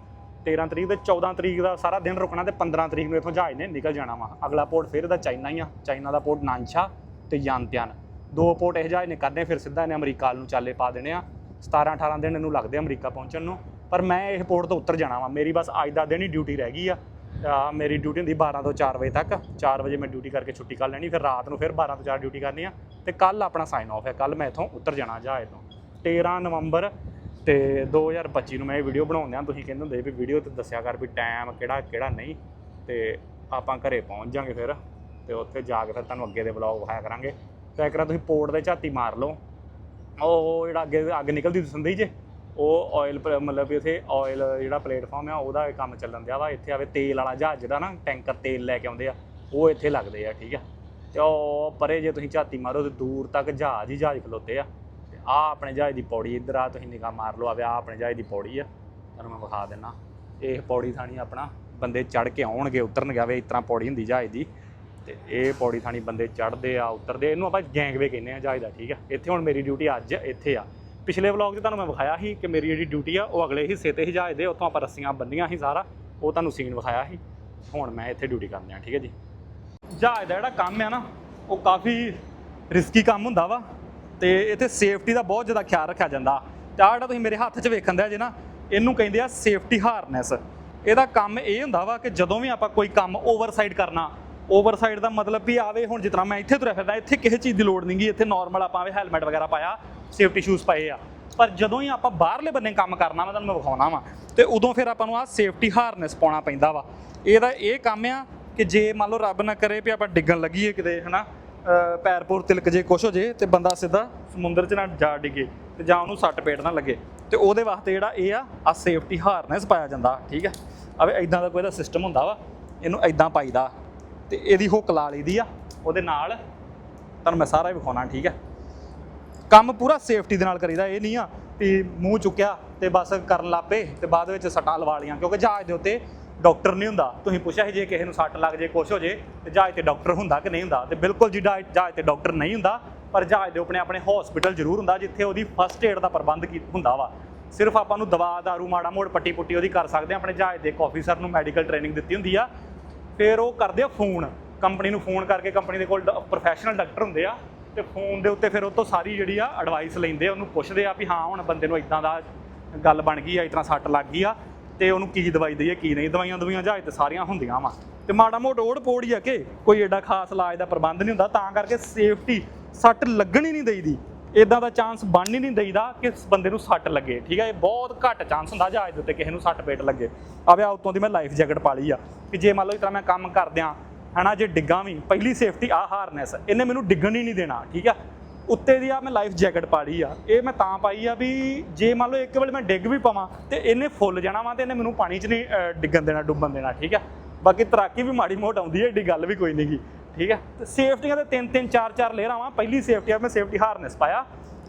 13 ਤਰੀਕ ਤੇ 14 ਤਰੀਕ ਦਾ ਸਾਰਾ ਦਿਨ ਰੁਕਣਾ ਤੇ 15 ਤਰੀਕ ਨੂੰ ਇੱਥੋਂ ਜਹਾਜ਼ ਨੇ ਨਿਕਲ ਜਾਣਾ ਵਾ। ਅਗਲਾ ਪੋਰਟ ਫਿਰ ਇਹਦਾ ਚਾਈਨਾ ਹੀ ਆ। ਚਾਈਨਾ ਦਾ ਪੋਰਟ ਨਾਨਸ਼ਾ ਤੇ ਯਾਨਤਿਆਨ। ਦੋ ਪੋਰਟ ਇਹ ਜਹਾਜ਼ ਨੇ ਕਰਨੇ ਫਿਰ ਸਿੱਧਾ ਇਹਨੇ ਅਮਰੀਕਾ ਨੂੰ ਚਾਲੇ ਪਾ ਦੇਣੇ ਆ। 17 18 ਦਿਨ ਇਹਨੂੰ ਲੱਗਦੇ ਆ ਅਮਰੀਕਾ ਪਹੁੰਚਣ ਨੂੰ। ਪਰ ਮੈਂ ਇਹ ਪੋਰਟ ਤੋਂ ਉੱਤਰ ਜਾਣਾ ਵਾ। ਮੇਰੀ ਬਸ ਅੱਜ ਦਾ ਦਿਨ ਹੀ ਡਿਊਟੀ ਰਹਿ ਗਈ ਆ। ਮੇਰੀ ਡਿਊਟੀ ਹੁੰਦੀ 12 ਤੋਂ 4 ਵਜੇ ਤੱਕ। 4 ਵਜੇ ਮੈਂ ਡਿਊਟੀ ਕਰਕੇ ਛੁੱਟੀ ਕਰ ਲੈਣੀ, ਫਿਰ ਰਾਤ ਨੂੰ ਫਿਰ 12 ਤੋਂ 4 ਡਿਊਟੀ ਕਰਨੀ ਆ। ਤੇ ਕੱਲ ਆਪਣਾ ਸਾਈਨ ਆਫ ਹੈ। ਕੱਲ ਮੈਂ ਇੱਥੋਂ ਉੱਤਰ ਜਾਣਾ ਜਹਾਜ਼ ਤੋਂ। 13 ਨਵੰਬਰ ਤੇ 2025 ਨੂੰ ਮੈਂ ਇਹ ਵੀਡੀਓ ਬਣਾਉਂਦਿਆਂ ਤੁਸੀਂ ਕਹਿੰਦੇ ਹੁੰਦੇ ਵੀ ਵੀਡੀਓ ਤੇ ਦੱਸਿਆ ਕਰ ਵੀ ਟਾਈਮ ਕਿਹੜਾ ਕਿਹੜਾ ਨਹੀਂ। ਤੇ ਆਪਾਂ ਘਰੇ ਪਹੁੰਚ ਜਾਾਂਗੇ ਫਿਰ ਤੇ ਉੱਥੇ ਜਾ ਕੇ ਫਿਰ ਤੁਹਾਨੂੰ ਅੱਗੇ ਦੇ ਵਲੌਗ ਵਿਖਾਇਆ ਕਰਾਂਗੇ। ਤੇ ਇੱਕ ਵਾਰ ਤੁਸੀਂ ਪੋਰਟ ਦੇ ਝਾਤੀ ਮਾਰ ਲਓ। ਉਹ ਜਿਹੜਾ ਅੱਗੇ ਅੱਗ ਨਿਕਲਦੀ ਦਿਸੰਦੀ ਜੇ, ਉਹ ਆਇਲ ਮਤਲਬ ਵੀ ਉਥੇ ਆਇਲ ਜਿਹੜਾ ਪਲੇਟਫਾਰਮ ਆ, ਉਹਦਾ ਕੰਮ ਚੱਲਣ ਦਿਆ ਵਾ। ਇੱਥੇ ਆਵੇ ਤੇਲ ਵਾਲਾ ਜਹਾਜ਼ ਜਿਹੜਾ ਨਾ, ਟੈਂਕਰ ਤੇਲ ਲੈ ਕੇ ਆਉਂਦੇ ਆ, ਉਹ ਇੱਥੇ ਲੱਗਦੇ ਆ, ਠੀਕ ਆ। ਤੇ ਉਹ ਪਰੇ ਜੇ ਤੁਸੀਂ ਝਾਤੀ ਮਾਰੋ ਤੇ ਦੂਰ ਤੱਕ ਜਹਾਜ਼ ਹੀ ਜਹਾਜ਼ ਖਲੋਤੇ ਆ। ਆ ਆਪਣੇ ਜਹਾਜ਼ ਦੀ ਪੌੜੀ ਇੱਧਰ ਆ, ਤੁਸੀਂ ਨਿਗਾਹ ਮਾਰ ਲਓ ਆਵੇ ਆ ਆਪਣੇ ਜਹਾਜ਼ ਦੀ ਪੌੜੀ ਆ। ਤੁਹਾਨੂੰ ਮੈਂ ਵਿਖਾ ਦਿੰਨਾ। ਇਹ ਪੌੜੀ ਥਾਣੀ ਆਪਣਾ, ਬੰਦੇ ਚੜ ਕੇ ਆਉਣਗੇ ਉਤਰਨਗੇ ਆਵੇ ਇਸ ਤਰ੍ਹਾਂ ਪੌੜੀ ਹੁੰਦੀ ਜਹਾਜ਼ ਦੀ। ਤੇ ਇਹ ਪੌੜੀ ਥਾਣੀ ਬੰਦੇ ਚੜਦੇ ਆ, ਉਤਰਦੇ ਇਹਨੂੰ ਆਪਾਂ ਗੈਂਗਵੇ ਕਹਿੰਦੇ ਆ ਜਹਾਜ਼ ਦਾ, ਠੀਕ ਆ? ਇੱਥੇ ਹੁਣ ਮੇਰੀ ਡਿਊਟੀ ਅੱਜ ਇੱਥੇ ਆ। ਪਿਛਲੇ ਵਲੌਗ 'ਚ ਤੁਹਾਨੂੰ ਮੈਂ ਵਿਖਾਇਆ ਸੀ ਕਿ ਮੇਰੀ ਜਿਹੜੀ ਡਿਊਟੀ ਆ, ਉਹ ਅਗਲੇ ਹਿੱਸੇ ਤੇ ਹੀ ਜਹਾਜ਼ ਦੇ, ਉੱਥੋਂ ਆਪਾਂ ਰੱਸੀਆਂ ਬੰਨੀਆਂ ਸੀ ਸਾਰਾ। ਉਹ ਤੁਹਾਨੂੰ ਸੀਨ ਵਿਖਾਇਆ ਸੀ। ਹੁਣ ਮੈਂ ਇੱਥੇ ਡਿਊਟੀ ਕਰਦੇ ਆ, ਠੀਕ ਹੈ ਜੀ? ਜਹਾਜ਼ ਦਾ ਜਿਹੜਾ ਕੰਮ ਆ ਨਾ, ਉਹ ਕਾਫੀ ਰਿਸਕੀ ਕੰਮ ਹੁੰਦਾ ਵਾ। ਤੇ ਇੱਥੇ ਸੇਫਟੀ ਦਾ ਬਹੁਤ ਜ਼ਿਆਦਾ ਖਿਆਲ ਰੱਖਿਆ ਜਾਂਦਾ। ਤੇ ਆਹ ਜਿਹੜਾ ਤੁਸੀਂ ਮੇਰੇ ਹੱਥ 'ਚ ਵੇਖਣ ਦਿਆ ਜੇ ਨਾ, ਇਹਨੂੰ ਕਹਿੰਦੇ ਆ ਸੇਫਟੀ ਹਾਰਨੈਸ। ਇਹਦਾ ਕੰਮ ਇਹ ਹੁੰਦਾ ਵਾ ਕਿ ਜਦੋਂ ਵੀ ਆਪਾਂ ਕੋਈ ਕੰਮ ਓਵਰਸਾਈਡ ਕਰਨਾ, ਓਵਰਸਾਈਡ ਦਾ ਮਤਲਬ ਵੀ ਆਵੇ ਹੁਣ ਜਿਤਨਾ ਮੈਂ ਇੱਥੇ ਤੁਰਿਆ ਫਿਰਦਾ, ਇੱਥੇ ਕਿਸੇ ਚੀਜ਼ ਦੀ ਲੋੜ ਨਹੀਂਗੀ ਇੱਥੇ ਨਾਰਮਲ ਆਪਾਂ ਆਵੇ ਹੈਲਮਟ ਵਗੈਰਾ ਪਾਇਆ ਸੇਫਟੀ ਸ਼ੂਜ਼ ਪਾਏ ਆ। ਪਰ ਜਦੋਂ ਹੀ ਆਪਾਂ ਬਾਹਰਲੇ ਬੰਨੇ ਕੰਮ ਕਰਨਾ ਵਾ, ਤੁਹਾਨੂੰ ਮੈਂ ਵਿਖਾਉਣਾ ਵਾ, ਤੇ ਉਦੋਂ ਫਿਰ ਆਪਾਂ ਨੂੰ ਆ ਸੇਫਟੀ ਹਾਰਨੈਸ ਪਾਉਣਾ ਪੈਂਦਾ ਵਾ। ਇਹਦਾ ਇਹ ਕੰਮ ਆ ਕਿ ਜੇ ਮੰਨ ਲਓ ਰੱਬ ਨਾ ਕਰੇ ਵੀ ਆਪਾਂ ਡਿੱਗਣ ਲੱਗੀਏ ਕਿਤੇ, ਹਨਾ ਪੈਰਪੁਰ ਤਿਲਕ ਜੇ, ਕੁਛ ਹੋ ਜੇ ਤੇ ਬੰਦਾ ਸਿੱਧਾ ਸਮੁੰਦਰ 'ਚ ਨਾ ਜਾ ਡਿੱਗੇ ਤੇ ਜਾਂ ਉਹਨੂੰ ਸੱਟ ਪੇਟ ਨਾ ਲੱਗੇ। ਤੇ ਉਹਦੇ ਵਾਸਤੇ ਜਿਹੜਾ ਇਹ ਆ ਆ ਸੇਫਟੀ ਹਾਰਨੈਸ ਪਾਇਆ ਜਾਂਦਾ, ਠੀਕ ਹੈ? ਆਵੇ ਐਦਾਂ ਦਾ ਕੋਈ ਦਾ ਸਿਸਟਮ ਹੁੰਦਾ ਵਾ, ਇਹਨੂੰ ਐਦਾਂ ਪਾਈਦਾ। ਤੇ ਇਹਦੀ ਹੁੱਕ ਲਾ ਲਈਦੀ ਆ, ਉਹਦੇ ਨਾਲ ਤੁਹਾਨੂੰ ਮੈਂ ਸਾਰਾ ਹੀ ਵਿਖਾਉਣਾ, ਠੀਕ ਹੈ? ਕੰਮ ਪੂਰਾ ਸੇਫਟੀ ਦੇ ਨਾਲ ਕਰੀਦਾ, ਇਹ ਨਹੀਂ ਆ ਵੀ ਮੂੰਹ ਚੁੱਕਿਆ ਤੇ ਬਸ ਕਰਨ ਲੱਪੇ ਤੇ ਬਾਅਦ ਵਿੱਚ ਸੱਟਾਂ ਲਵਾ ਲੀਆਂ ਕਿਉਂਕਿ ਜਹਾਜ਼ ਦੇ ਉੱਤੇ ਡਾਕਟਰ ਨਹੀਂ ਹੁੰਦਾ। ਤੁਸੀਂ ਪੁੱਛਿਆ ਸੀ ਜੇ ਕਿਸੇ ਨੂੰ ਸੱਟ ਲੱਗ ਜੇ, ਕੁਛ ਹੋ ਜੇ, ਤੇ ਜਹਾਜ਼ ਤੇ ਡਾਕਟਰ ਹੁੰਦਾ ਕਿ ਨਹੀਂ ਹੁੰਦਾ? ਤੇ ਬਿਲਕੁਲ ਜੀ ਜਹਾਜ਼ ਜਹਾਜ਼ ਤੇ ਡਾਕਟਰ ਨਹੀਂ ਹੁੰਦਾ, ਪਰ ਜਹਾਜ਼ ਦੇ ਆਪਣੇ ਆਪਣੇ ਹਸਪੀਟਲ ਜ਼ਰੂਰ ਹੁੰਦਾ, ਜਿੱਥੇ ਉਹਦੀ ਫਸਟ ਏਡ ਦਾ ਪ੍ਰਬੰਧ ਕੀ ਹੁੰਦਾ ਵਾ। ਸਿਰਫ ਆਪਾਂ ਨੂੰ ਦਵਾ, ਦਾਰੂ, ਮਾੜਾ ਮੋੜ ਪੱਟੀ ਪੁੱਟੀ ਉਹਦੀ ਕਰ ਸਕਦੇ ਆ। ਆਪਣੇ ਜਹਾਜ਼ ਦੇ ਇੱਕ ਆਫੀਸਰ ਨੂੰ ਮੈਡੀਕਲ ਟ੍ਰੇਨਿੰਗ ਦਿੱਤੀ ਹੁੰਦੀ ਆ। ਫਿਰ ਉਹ ਕਰਦੇ ਆ ਫੋਨ ਕੰਪਨੀ ਨੂੰ ਫੋਨ ਕਰਕੇ ਕੰਪਨੀ ਦੇ ਕੋਲ ਪ੍ਰੋਫੈਸ਼ਨਲ ਡਾਕਟਰ ਹੁੰਦੇ ਆ। ਤੇ ਫੋਨ ਦੇ ਉੱਤੇ ਫਿਰ ਉਹ ਤੋਂ ਸਾਰੀ ਜਿਹੜੀ ਆ ਐਡਵਾਈਸ ਲੈਂਦੇ ਆ, ਉਹਨੂੰ ਪੁੱਛਦੇ ਆ ਵੀ ਹਾਂ, ਹੁਣ ਬੰਦੇ ਨੂੰ ਇਦਾਂ ਦਾ ਗੱਲ ਬਣ ਗਈ ਆ, ਇਸ ਸੱਟ ਲੱਗ ਗਈ ਆ। ਤੇ ਉਹਨੂੰ ਕੀ ਦਵਾਈ ਦਈਏ, ਕੀ ਨਹੀਂ? ਦਵਾਈਆਂ ਦਵਾਈਆਂ ਜਹਾਜ਼ ਤੇ ਸਾਰੀਆਂ ਹੁੰਦੀਆਂ ਵਾ। ਤੇ ਮਾੜਾ ਮੋਟ ਓੜ ਪੋੜ ਹੀ ਆ ਕਿ ਕੋਈ ਐਡਾ ਖਾਸ ਇਲਾਜ ਦਾ ਪ੍ਰਬੰਧ ਨਹੀਂ ਹੁੰਦਾ, ਤਾਂ ਕਰਕੇ ਸੇਫਟੀ ਸੱਟ ਲੱਗਣ ਹੀ ਨਹੀਂ ਦਈਦੀ। ਇਦਾਂ ਦਾ ਚਾਂਸ ਬਣ ਹੀ ਨਹੀਂ ਦਈਦਾ ਕਿ ਬੰਦੇ ਨੂੰ ਸੱਟ ਲੱਗੇ, ਠੀਕ ਹੈ ਇਹ ਬਹੁਤ ਘੱਟ ਚਾਂਸ ਹੁੰਦਾ ਜਹਾਜ਼ ਦੇ ਉੱਤੇ ਕਿਸੇ ਨੂੰ ਸੱਟ ਪੇਟ ਲੱਗੇ। ਆਵੇ ਆ ਉੱਤੋਂ ਦੀ ਮੈਂ ਲਾਈਫ ਜੈਕਟ ਪਾ ਲਈ ਆ, ਕਿ ਜੇ ਮੰਨ ਲਓ ਇਸ ਤਰ੍ਹਾਂ ਮੈਂ ਕੰਮ ਕਰਦਿਆਂ, ਹਨਾ, ਜੇ ਡਿੱਗਾਂ ਵੀ, ਪਹਿਲੀ ਸੇਫਟੀ ਆ ਹਾਰਨੈਸ ਇਹਨੇ ਮੈਨੂੰ ਡਿੱਗਣ ਹੀ ਨਹੀਂ ਦੇਣਾ, ਠੀਕ ਆ? ਉੱਤੇ ਦੀ ਆ, ਮੈਂ ਲਾਈਫ ਜੈਕਟ ਪਾ ਲਈ ਆ। ਇਹ ਮੈਂ ਤਾਂ ਪਾਈ ਆ ਵੀ ਜੇ ਮੰਨ ਲਓ ਇੱਕ ਵੇਲੇ ਮੈਂ ਡਿੱਗ ਵੀ ਪਵਾਂ, ਤੇ ਇਹਨੇ ਫੁੱਲ ਜਾਣਾ ਵਾ ਤੇ ਇਹਨੇ ਮੈਨੂੰ ਪਾਣੀ 'ਚ ਨਹੀਂ ਡਿੱਗਣ ਦੇਣਾ, ਡੁੱਬਣ ਦੇਣਾ, ਠੀਕ ਆ? ਬਾਕੀ ਤਰਾਕੀ ਵੀ ਮਾੜੀ ਮੋਟ ਆਉਂਦੀ ਹੈ ਏਡੀ ਗੱਲ ਵੀ ਕੋਈ ਨਹੀਂਗੀ ਠੀਕ ਆ? ਤੇ ਸੇਫਟੀਆਂ ਦੇ ਤਿੰਨ ਤਿੰਨ, ਚਾਰ ਚਾਰ ਲੇਅਰਾਂ ਵਾ। ਪਹਿਲੀ ਸੇਫਟੀ ਆ, ਮੈਂ ਸੇਫਟੀ ਹਾਰਨੈਸ ਪਾਇਆ।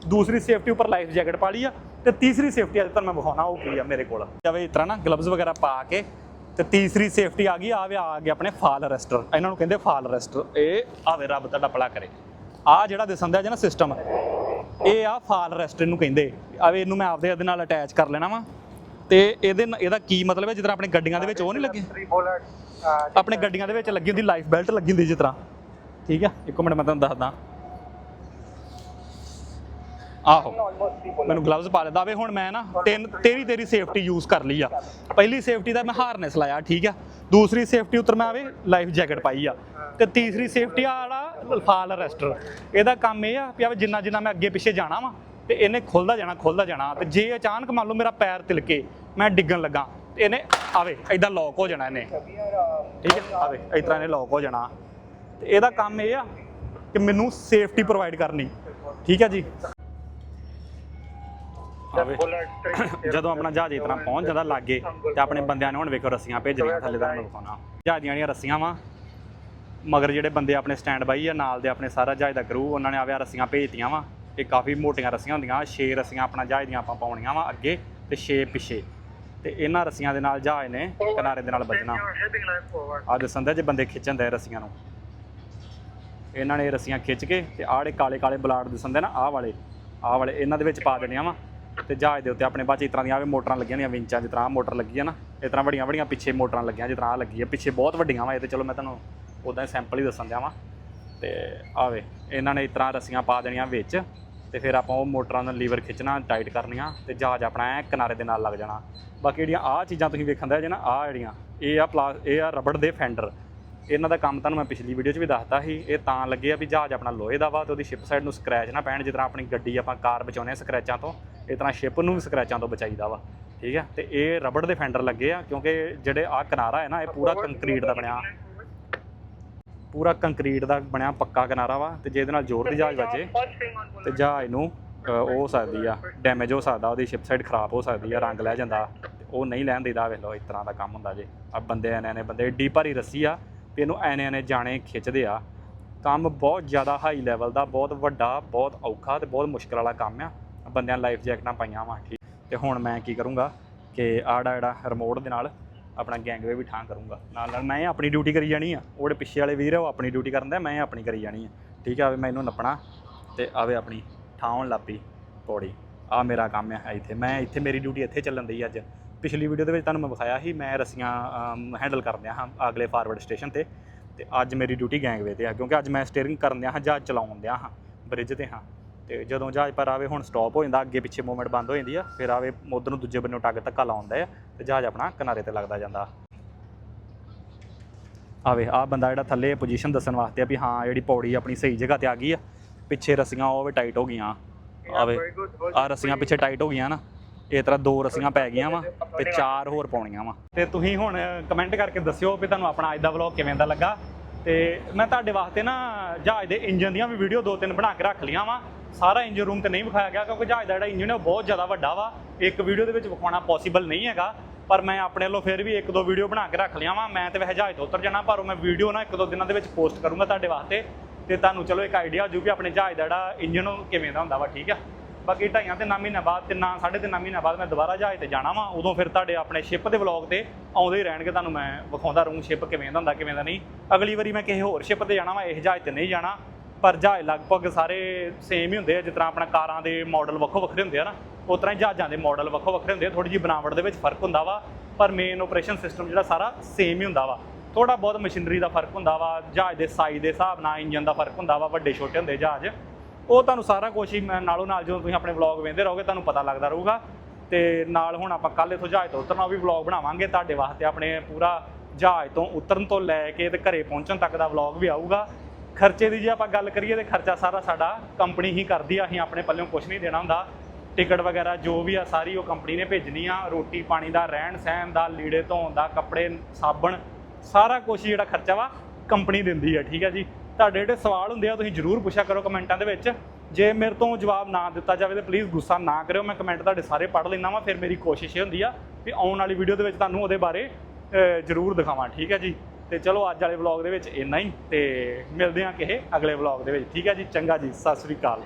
ਦੂਸਰੀ ਸੇਫਟੀ ਉੱਪਰ ਲਾਈਫ ਜੈਕਟ ਪਾ ਲਈ ਆ। ਤੇ ਤੀਸਰੀ ਸੇਫਟੀ ਅੱਜ ਤੁਹਾਨੂੰ ਮੈਂ ਵਿਖਾਉਣਾ, ਉਹ ਕੀ ਆ ਮੇਰੇ ਕੋਲ ਜਾਵੇ ਇਸ ਤਰ੍ਹਾਂ ਨਾ ਗਲਵਜ਼ ਵਗੈਰਾ ਪਾ ਕੇ, ਤੇ ਤੀਸਰੀ ਸੇਫਟੀ ਆ ਗਈ ਆਵੇ ਆ ਗਏ ਆਪਣੇ ਫਾਲ ਅਰੈਸਟਰ ਇਹਨਾਂ ਨੂੰ ਕਹਿੰਦੇ ਫਾਲ ਅਰੈਸਟਰ ਇਹ ਆਵੇ ਰੱਬ ਤੁਹਾਡਾ ਭਲਾ ਕਰੇ। ਆ ਜਿਹੜਾ ਦਿਸਣ ਦਿਆ ਜੇ ਨਾ ਸਿਸਟਮ ਇਹ ਆ ਫਾਲ ਰੈਸਟ ਨੂੰ ਕਹਿੰਦੇ। ਆਵੇ ਇਹਨੂੰ ਮੈਂ ਆਪਦੇ ਇਹਦੇ ਨਾਲ ਅਟੈਚ ਕਰ ਲੈਣਾ ਵਾ। ਤੇ ਇਹਦੇ ਇਹਦਾ ਕੀ ਮਤਲਬ ਹੈ, ਜਿਸ ਤਰ੍ਹਾਂ ਆਪਣੇ ਗੱਡੀਆਂ ਦੇ ਵਿੱਚ ਉਹ ਨਹੀਂ ਲੱਗੇ? ਆਪਣੇ ਗੱਡੀਆਂ ਦੇ ਵਿੱਚ ਲੱਗੀ ਹੁੰਦੀ ਲਾਈਫ ਬੈਲਟ ਲੱਗੀ ਹੁੰਦੀ ਜਿਸ ਤਰ੍ਹਾਂ। ਠੀਕ ਆ? ਇੱਕ ਮਿੰਟ ਮੈਂ ਤੁਹਾਨੂੰ ਦੱਸਦਾ। ਆਹੋ। ਮੈਨੂੰ ਗਲਵਜ਼ ਪਾ ਲੈਂਦਾ ਵੇ ਹੁਣ ਮੈਂ ਨਾ ਤਿੰਨ, ਤੇਰੀ ਤੇਰੀ ਸੇਫਟੀ ਯੂਜ਼ ਕਰ ਲਈ ਆ। ਪਹਿਲੀ ਸੇਫਟੀ ਦਾ ਮੈਂ ਹਾਰਨੈਸ ਲਾਇਆ, ਠੀਕ ਆ। ਦੂਸਰੀ ਸੇਫਟੀ ਉੱਤਰ ਮੈਂ ਆਵੇ ਲਾਈਫ ਜੈਕਟ ਪਾਈ ਆ। ਤੇ ਤੀਸਰੀ ਸੇਫਟੀ ਆ ਵਾਲਾ ਫਾਲ ਅਰੈਸਟਰ ਇਹਦਾ ਕੰਮ ਇਹ ਆ ਵੀ ਆਵੇ ਜਿੰਨਾ ਜਿੰਨਾ ਮੈਂ ਅੱਗੇ ਪਿੱਛੇ ਜਾਣਾ ਵਾ, ਤੇ ਇਹਨੇ ਖੁੱਲਦਾ ਜਾਣਾ ਖੁੱਲਦਾ ਜਾਣਾ। ਤੇ ਜੇ ਅਚਾਨਕ ਮੰਨ ਲਓ ਮੇਰਾ ਪੈਰ ਤਿਲਕੇ, ਮੈਂ ਡਿੱਗਣ ਲੱਗਾ, ਤੇ ਇਹਨੇ ਆਵੇ ਐਦਾਂ ਲੌਕ ਹੋ ਜਾਣਾ ਇਹਨੇ। ਠੀਕ ਹੈ ਆਵੇ, ਇਸ ਤਰ੍ਹਾਂ ਇਹਨੇ ਲੌਕ ਹੋ ਜਾਣਾ। ਤੇ ਇਹਦਾ ਕੰਮ ਇਹ ਆ ਕਿ ਮੈਨੂੰ ਸੇਫਟੀ ਪ੍ਰੋਵਾਈਡ ਕਰਨੀ। ਠੀਕ ਹੈ ਜੀ? ਆਵੇ. ਜਦੋਂ ਆਪਣਾ ਜਹਾਜ਼ ਤਰ੍ਹਾਂ ਪਹੁੰਚ ਜਾਂਦਾ ਲਾਗੇ ਤੇ ਆਪਣੇ ਬੰਦਿਆਂ ਨੇ ਹੁਣ ਵੇਖੋ ਰੱਸੀਆਂ ਭੇਜਣੀਆਂ ਥੱਲੇ ਦਾ ਵਿਖਾਉਣਾ। ਜਹਾਜ਼ ਦੀਆਂ ਜਿਹੜੀਆਂ ਰੱਸੀਆਂ ਵਾ ਮਗਰ ਜਿਹੜੇ ਬੰਦੇ ਆਪਣੇ ਸਟੈਂਡ ਬਾਈ ਆ ਨਾਲ ਦੇ ਆਪਣੇ ਸਾਰਾ ਜਹਾਜ਼ ਦਾ ਕਰੂ ਉਹਨਾਂ ਨੇ ਆਵਿਆ ਰੱਸੀਆਂ ਭੇਜਤੀਆਂ ਵਾ। ਇਹ ਕਾਫੀ ਮੋਟੀਆਂ ਰੱਸੀਆਂ ਹੁੰਦੀਆਂ 6 ਰੱਸੀਆਂ ਆਪਣਾ ਜਹਾਜ਼ ਦੀਆਂ ਆਪਾਂ ਪਾਉਣੀਆਂ ਵਾ ਅੱਗੇ ਤੇ 6 ਪਿੱਛੇ। ਤੇ ਇਹਨਾਂ ਰੱਸੀਆਂ ਦੇ ਨਾਲ ਜਹਾਜ਼ ਨੇ ਕਿਨਾਰੇ ਦੇ ਨਾਲ ਵੱਜਣਾ. ਆ ਦੱਸਣ ਦੇ ਜੇ ਬੰਦੇ ਖਿੱਚਣ ਦੇ ਰੱਸੀਆਂ ਨੂੰ। ਇਹਨਾਂ ਨੇ ਰੱਸੀਆਂ ਖਿੱਚ ਕੇ ਤੇ ਆੜੇ ਕਾਲੇ ਕਾਲੇ ਬਲਾਡ ਦਿਸਣ ਦੇ ਨਾ ਆਹ ਵਾਲੇ ਆਹ ਵਾਲੇ ਇਹਨਾਂ ਦੇ ਵਿੱਚ ਪਾ ਦੇਣੀਆਂ ਵਾ। ਤੇ ਜਹਾਜ਼ ਦੇ ਉੱਤੇ ਆਪਣੇ ਬਾਅਦ ਇਸ ਤਰ੍ਹਾਂ ਦੀਆਂ ਆਵੇ ਮੋਟਰਾਂ ਲੱਗੀਆਂ ਦੀਆਂ ਵਿੰਚਾਂ ਜਿਸ ਤਰ੍ਹਾਂ ਮੋਟਰ ਲੱਗੀ ਆ ਨਾ, ਇਸ ਤਰ੍ਹਾਂ ਵੱਡੀਆਂ ਵੱਡੀਆਂ ਪਿੱਛੇ ਮੋਟਰਾਂ ਲੱਗੀਆਂ, ਜਿਸ ਤਰ੍ਹਾਂ ਆਹ ਲੱਗੀ ਹੈ ਪਿੱਛੇ ਬਹੁਤ ਵੱਡੀਆਂ ਵਾ, ਇਹ ਤੇ ਚਲੋ ਮੈਂ ਤੁਹਾਨੂੰ ਉਦਾਂ ਸੈਂਪਲ ਹੀ ਦੱਸਣ ਦਿਆਂ ਵਾਂ। ਤੇ ਆਵੇ ਇਹਨਾਂ ਨੇ ਇਸ ਤਰ੍ਹਾਂ ਰੱਸੀਆਂ ਪਾ ਦੇਣੀਆਂ ਵਿੱਚ, ਤੇ ਫਿਰ ਆਪਾਂ ਉਹ ਮੋਟਰਾਂ ਦਾ ਲੀਵਰ ਖਿੱਚਣਾ ਟਾਈਟ ਕਰਨੀਆਂ, ਤੇ ਜਹਾਜ਼ ਆਪਣਾ ਐ ਕਿਨਾਰੇ ਦੇ ਨਾਲ ਲੱਗ ਜਾਣਾ। ਬਾਕੀ ਜਿਹੜੀਆਂ ਆਹ ਚੀਜ਼ਾਂ ਤੁਸੀਂ ਵੇਖਣ ਦੇ ਜੇ ਨਾ, ਆਹ ਜਿਹੜੀਆਂ, ਇਹ ਆ ਪਲਾ ਇਹ ਆ ਰਬੜ ਦੇ ਫੈਂਡਰ ਇਹਨਾਂ ਦਾ ਕੰਮ ਤੁਹਾਨੂੰ ਮੈਂ ਪਿਛਲੀ ਵੀਡੀਓ 'ਚ ਵੀ ਦੱਸਤਾ ਸੀ, ਇਹ ਤਾਂ ਲੱਗੇ ਆ ਵੀ ਜਹਾਜ਼ ਆਪਣਾ ਲੋਹੇ ਦਾ ਵਾ, ਤੇ ਉਹਦੀ ਸ਼ਿਪ ਸਾਈਡ ਨੂੰ ਸਕ੍ਰੈਚ ਨਾ ਪੈਣ, ਜਿਸ ਤਰ੍ਹਾਂ ਆਪਣੀ ਗੱਡੀ ਆਪਾਂ ਕਾਰ ਬਚਾਉਂਦੇ ਆ ਸਕ੍ਰੈਚਾਂ ਤੋਂ। ਇਸ ਤਰ੍ਹਾਂ ਸ਼ਿਪ ਨੂੰ ਵੀ ਸਕ੍ਰੈਚਾਂ ਤੋਂ ਬਚਾਈਦਾ ਵਾ, ਠੀਕ ਹੈ ਤੇ ਇਹ ਰਬੜ ਦੇ ਫੈਂਡਰ ਲੱਗੇ ਆ, ਕਿਉਂਕਿ ਜਿਹੜੇ ਆ ਕਿਨਾਰਾ ਹੈ ਨਾ, ਇਹ ਪੂਰਾ ਕੰਕਰੀਟ ਦਾ ਬਣਿਆ। ਪੂਰਾ ਕੰਕਰੀਟ ਦਾ ਬਣਿਆ ਪੱਕਾ ਕਿਨਾਰਾ ਵਾ, ਤੇ ਜੇ ਇਹਦੇ ਨਾਲ ਜ਼ੋਰ ਦੀ ਜਹਾਜ਼ ਵੱਜੇ First ਤੇ ਜਹਾਜ਼ ਨੂੰ ਉਹ ਹੋ ਸਕਦੀ ਆ ਡੈਮੇਜ ਹੋ ਸਕਦਾ, ਉਹਦੀ ਸ਼ਿਪ ਸਾਈਡ ਖਰਾਬ ਹੋ ਸਕਦੀ ਆ, ਰੰਗ ਲੈ ਜਾਂਦਾ, ਤੇ ਉਹ ਨਹੀਂ ਲੈਣ ਦਿੰਦਾ ਵੇਖ ਲਓ, ਇਸ ਤਰ੍ਹਾਂ ਦਾ ਕੰਮ ਹੁੰਦਾ ਜੇ। ਆ ਬੰਦੇ ਐਨੇ ਐਨੇ ਬੰਦੇ, ਏਡੀ ਭਾਰੀ ਰੱਸੀ ਆ, ਵੀ ਇਹਨੂੰ ਐਨੇ ਐਨੇ ਜਾਣੇ ਖਿੱਚਦੇ ਆ। ਕੰਮ ਬਹੁਤ ਜ਼ਿਆਦਾ ਹਾਈ ਲੈਵਲ ਦਾ, ਬਹੁਤ ਵੱਡਾ, ਬਹੁਤ ਔਖਾ ਤੇ ਬਹੁਤ ਮੁਸ਼ਕਲ ਵਾਲਾ ਕੰਮ ਆ। ਬੰਦਿਆਂ ਲਾਈਫ ਜੈਕਟਾਂ ਪਾਈਆਂ ਵਾ, ਠੀਕ। ਤੇ ਹੁਣ ਮੈਂ ਕੀ ਕਰੂੰਗਾ ਕਿ ਆੜਾ ਜਿਹੜਾ ਰਿਮੋਟ ਦੇ ਨਾਲ ਆਪਣਾ ਗੈਂਗਵੇ ਵੀ ਠਾਂ ਕਰੂੰਗਾ। ਨਾਲ ਨਾਲ ਮੈਂ ਆਪਣੀ ਡਿਊਟੀ ਕਰੀ ਜਾਣੀ ਆ। ਉਹਦੇ ਪਿੱਛੇ ਵਾਲੇ ਵੀਰ ਆ, ਉਹ ਆਪਣੀ ਡਿਊਟੀ ਕਰਨ ਦਾ, ਮੈਂ ਆਪਣੀ ਕਰੀ ਜਾਣੀ ਆ। ਠੀਕ ਆ, ਵੀ ਮੈਂ ਇਹਨੂੰ ਨੱਪਣਾ ਤੇ ਆਵੇ ਆਪਣੀ ਠਾਉਣ ਲੱਪੀ ਪੌੜੀ। ਆ ਮੇਰਾ ਕੰਮ ਆ ਇੱਥੇ। ਮੈਂ ਇੱਥੇ ਮੇਰੀ ਡਿਊਟੀ ਇੱਥੇ ਚੱਲਣ ਦੀ ਅੱਜ। ਪਿਛਲੀ ਵੀਡੀਓ ਦੇ ਵਿੱਚ ਤੁਹਾਨੂੰ ਮੈਂ ਵਿਖਾਇਆ ਸੀ, ਮੈਂ ਰਸੀਆਂ ਹੈਂਡਲ ਕਰਦਿਆਂ ਹਾਂ ਅਗਲੇ ਫਾਰਵਰਡ ਸਟੇਸ਼ਨ ਤੇ। ਤੇ ਅੱਜ ਮੇਰੀ ਡਿਊਟੀ ਗੈਂਗਵੇ ਤੇ ਆ, ਕਿਉਂਕਿ ਅੱਜ ਮੈਂ ਸਟੀਅਰਿੰਗ ਕਰਨ ਦਿਆਂ ਹਾਂ ਜਹਾਜ਼ ਚਲਾਉਣ ਦਿਆਂ ਹਾਂ ਬ੍ਰਿਜ ਤੇ ਹਾਂ। ਤੇ ਜਦੋਂ ਜਹਾਜ਼ ਪਰ ਆਵੇ ਹੁਣ ਸਟਾਪ ਹੋ ਜਾਂਦਾ ਅੱਗੇ ਪਿੱਛੇ ਮੂਵਮੈਂਟ ਬੰਦ ਹੋ ਜਾਂਦੀ ਆ ਫਿਰ ਆਵੇ ਉਧਰ ਨੂੰ ਦੂਜੇ ਬੰਨੋਂ ਟੱਗ ਧੱਕਾ ਲਾਉਂਦਾ ਆ ਤੇ ਜਹਾਜ਼ ਆਪਣਾ ਕਿਨਾਰੇ ਤੇ ਲੱਗਦਾ ਜਾਂਦਾ। ਆਵੇ ਆ ਬੰਦਾ ਜਿਹੜਾ ਥੱਲੇ ਪੋਜੀਸ਼ਨ ਦੱਸਣ ਵਾਸਤੇ ਆ ਵੀ ਹਾਂ ਜਿਹੜੀ ਪੌੜੀ ਆਪਣੀ ਸਹੀ ਜਗ੍ਹਾ ਤੇ ਆ ਗਈ ਆ ਪਿੱਛੇ ਰੱਸੀਆਂ ਉਹ ਵੀ ਟਾਈਟ ਹੋ ਗਈਆਂ। ਆਵੇ ਆ ਰੱਸੀਆਂ ਪਿੱਛੇ ਟਾਈਟ ਹੋ ਗਈਆਂ ਨਾ ਇਹ ਤਰ੍ਹਾਂ ਦੋ ਰੱਸੀਆਂ ਪੈ ਗਈਆਂ ਵਾ ਤੇ ਚਾਰ ਹੋਰ ਪਾਉਣੀਆਂ ਵਾ। ਤੇ ਤੁਸੀਂ ਹੁਣ ਕਮੈਂਟ ਕਰਕੇ ਦੱਸਿਓ ਵੀ ਤੁਹਾਨੂੰ ਆਪਣਾ ਅੱਜ ਦਾ ਵਲੌਗ ਕਿਵੇਂ ਦਾ ਲੱਗਾ। ਤੇ ਮੈਂ ਤੁਹਾਡੇ ਵਾਸਤੇ ਨਾ ਜਹਾਜ਼ ਦੇ ਇੰਜਨ ਦੀਆਂ ਵੀ ਵੀਡੀਓ ਦੋ ਤਿੰਨ ਬਣਾ ਕੇ ਰੱਖ ਲਈਆਂ ਵਾ। ਸਾਰਾ ਇੰਜਨ ਰੂਮ ਤੇ ਨਹੀਂ ਵਿਖਾਇਆ ਗਿਆ ਕਿਉਂਕਿ ਜਹਾਜ਼ ਦਾ ਜਿਹੜਾ ਇੰਜਨ ਹੈ ਉਹ ਬਹੁਤ ਜ਼ਿਆਦਾ ਵੱਡਾ ਵਾ। ਇੱਕ ਵੀਡੀਓ ਦੇ ਵਿੱਚ ਵਿਖਾਉਣਾ ਪੋਸੀਬਲ ਨਹੀਂ ਹੈਗਾ। ਪਰ ਮੈਂ ਆਪਣੇ ਵੱਲੋਂ ਫਿਰ ਵੀ ਇੱਕ ਦੋ ਵੀਡੀਓ ਬਣਾ ਕੇ ਰੱਖ ਲਿਆ ਵਾਂ ਮੈਂ ਤੇ ਵੈਸੇ ਜਹਾਜ਼ ਤੋਂ ਉਤਰ ਜਾਣਾ, ਪਰ ਉਹ ਮੈਂ ਵੀਡੀਓ ਨਾ ਇੱਕ ਦੋ ਦਿਨਾਂ ਦੇ ਵਿੱਚ ਪੋਸਟ ਕਰੂੰਗਾ ਤੁਹਾਡੇ ਵਾਸਤੇ। ਤੇ ਤੁਹਾਨੂੰ ਚਲੋ ਇੱਕ ਆਈਡੀਆ ਜੂ ਵੀ ਆਪਣੇ ਜਹਾਜ਼ ਦਾ ਜਿਹੜਾ ਇੰਜਨ ਉਹ ਕਿਵੇਂ ਦਾ ਹੁੰਦਾ ਵਾ, ਠੀਕ ਆ? ਬਾਕੀ ਢਾਈਆਂ ਤੇ ਮਹੀਨਿਆਂ ਬਾਅਦ ਤਿੰਨਾਂ ਸਾਢੇ ਤਿੰਨਾਂ ਮਹੀਨਿਆਂ ਬਾਅਦ ਮੈਂ ਦੁਬਾਰਾ ਜਹਾਜ਼ ਤੇ ਜਾਣਾ ਵਾਂ। ਉਦੋਂ ਫਿਰ ਤੁਹਾਡੇ ਆਪਣੇ ਸ਼ਿਪ ਦੇ ਵਲੌਗ ਤੇ ਆਉਂਦੇ ਹੀ ਰਹਿਣਗੇ। ਤੁਹਾਨੂੰ ਮੈਂ ਵਿਖਾਉਂਦਾ ਰਹੂੰ ਸ਼ਿਪ ਕਿਵੇਂ ਦਾ ਹੁੰਦਾ, ਕਿਵੇਂ ਦਾ ਨਹੀਂ। ਅਗਲੀ ਵਾਰੀ ਮੈਂ ਕਿਸੇ ਹੋਰ ਸ਼ਿਪ ਤੇ ਜਾਣਾ ਵਾ, ਇਹ ਜਹਾਜ਼ ਤੇ ਨਹੀਂ ਜਾਣਾ। ਪਰ ਜਹਾਜ਼ ਲਗਭਗ ਸਾਰੇ ਸੇਮ ਹੀ ਹੁੰਦੇ ਆ, ਜਿਸ ਤਰ੍ਹਾਂ ਆਪਣਾ ਕਾਰਾਂ ਦੇ ਮਾਡਲ ਵੱਖੋ ਵੱਖਰੇ ਹੁੰਦੇ ਆ ਨਾ, ਉਸ ਤਰ੍ਹਾਂ ਹੀ ਜਹਾਜ਼ਾਂ ਦੇ ਮਾਡਲ ਵੱਖੋ ਵੱਖਰੇ ਹੁੰਦੇ ਆ ਥੋੜੀ ਜਿਹੀ ਬਣਾਵਟ ਦੇ ਵਿੱਚ ਫ਼ਰਕ ਹੁੰਦਾ ਵਾ, ਪਰ ਮੇਨ ਆਪਰੇਸ਼ਨ ਸਿਸਟਮ ਜਿਹੜਾ ਸਾਰਾ ਸੇਮ ਹੀ ਹੁੰਦਾ ਵਾ। ਥੋੜਾ ਬਹੁਤ ਮਸ਼ੀਨਰੀ ਦਾ ਫ਼ਰਕ ਹੁੰਦਾ ਵਾ, ਜਹਾਜ਼ ਦੇ ਸਾਈਜ਼ ਦੇ ਹਿਸਾਬ ਨਾਲ ਇੰਜਨ ਦਾ ਫ਼ਰਕ ਹੁੰਦਾ ਵਾ, ਵੱਡੇ ਛੋਟੇ ਹੁੰਦੇ ਜਹਾਜ਼। ਉਹ ਤੁਹਾਨੂੰ ਸਾਰਾ ਕੁਝ ਹੀ ਮੈਂ ਨਾਲੋਂ ਨਾਲ ਜਦੋਂ ਤੁਸੀਂ ਆਪਣੇ ਵਲੌਗ ਵੇਖਦੇ ਰਹੋਗੇ, ਤੁਹਾਨੂੰ ਪਤਾ ਲੱਗਦਾ ਰਹੂਗਾ। ਤੇ ਨਾਲ ਹੁਣ ਆਪਾਂ ਕੱਲ ਇਥੋਂ ਜਹਾਜ਼ ਤੋਂ ਉਤਰਨਾ ਉਹ ਵੀ ਵਲੌਗ ਬਣਾਵਾਂਗੇ, ਤੁਹਾਡੇ ਵਾਸਤੇ ਆਪਣੇ ਪੂਰਾ ਜਹਾਜ਼ ਤੋਂ ਉਤਰਨ ਤੋਂ ਲੈ ਕੇ ਤੇ ਘਰੇ ਪਹੁੰਚਣ ਤੱਕ ਦਾ ਵਲੌਗ ਵੀ ਆਊਗਾ। ਖਰਚੇ ਦੀ ਜੇ ਆਪਾਂ ਗੱਲ ਕਰੀਏ ਤੇ ਖਰਚਾ ਸਾਰਾ ਸਾਡਾ ਕੰਪਨੀ ਹੀ ਕਰਦੀ ਆ, ਅਸੀਂ ਆਪਣੇ ਪੱਲਿਓਂ ਕੁਝ ਨਹੀਂ ਦੇਣਾ ਹੁੰਦਾ। ਟਿਕਟ ਵਗੈਰਾ ਜੋ ਵੀ ਆ, ਸਾਰੀ ਉਹ ਕੰਪਨੀ ਨੇ ਭੇਜਣੀ ਆ। ਰੋਟੀ ਪਾਣੀ ਦਾ, ਰਹਿਣ ਸਹਿਣ ਦਾ, ਲੀੜੇ ਧੋਣ ਦਾ, ਕੱਪੜੇ, ਸਾਬਣ, ਸਾਰਾ ਕੁਝ ਜਿਹੜਾ ਖਰਚਾ ਵਾ ਕੰਪਨੀ ਦਿੰਦੀ ਆ, ਠੀਕ ਆ ਜੀ? ਤੁਹਾਡੇ ਜਿਹੜੇ ਸਵਾਲ ਹੁੰਦੇ ਆ, ਤੁਸੀਂ ਜਰੂਰ ਪੁੱਛਿਆ ਕਰੋ ਕਮੈਂਟਾਂ ਦੇ ਵਿੱਚ। ਜੇ ਮੇਰੇ ਤੋਂ ਜਵਾਬ ਨਾ ਦਿੱਤਾ ਜਾਵੇ ਤਾਂ ਪਲੀਜ਼ ਗੁੱਸਾ ਨਾ ਕਰਿਓ। ਮੈਂ ਕਮੈਂਟ ਤੁਹਾਡੇ ਸਾਰੇ ਪੜ੍ਹ ਲੈਂਦਾ ਵਾਂ, ਫਿਰ ਮੇਰੀ ਕੋਸ਼ਿਸ਼ ਇਹ ਹੁੰਦੀ ਆ ਵੀ ਆਉਣ ਵਾਲੀ ਵੀਡੀਓ ਦੇ ਵਿੱਚ ਤੁਹਾਨੂੰ ਉਹਦੇ ਬਾਰੇ ਜਰੂਰ ਦਿਖਾਵਾਂ, ਠੀਕ ਹੈ ਜੀ? ਤੇ ਚਲੋ ਅੱਜ ਵਾਲੇ ਵਲੌਗ ਦੇ ਵਿੱਚ ਇੰਨਾ ਹੀ, ਤੇ ਮਿਲਦੇ ਹਾਂ ਕਿਸੇ ਅਗਲੇ ਵਲੌਗ ਦੇ ਵਿੱਚ। ਠੀਕ ਹੈ ਜੀ, ਚੰਗਾ ਜੀ, ਸਤਿ ਸ੍ਰੀ ਅਕਾਲ।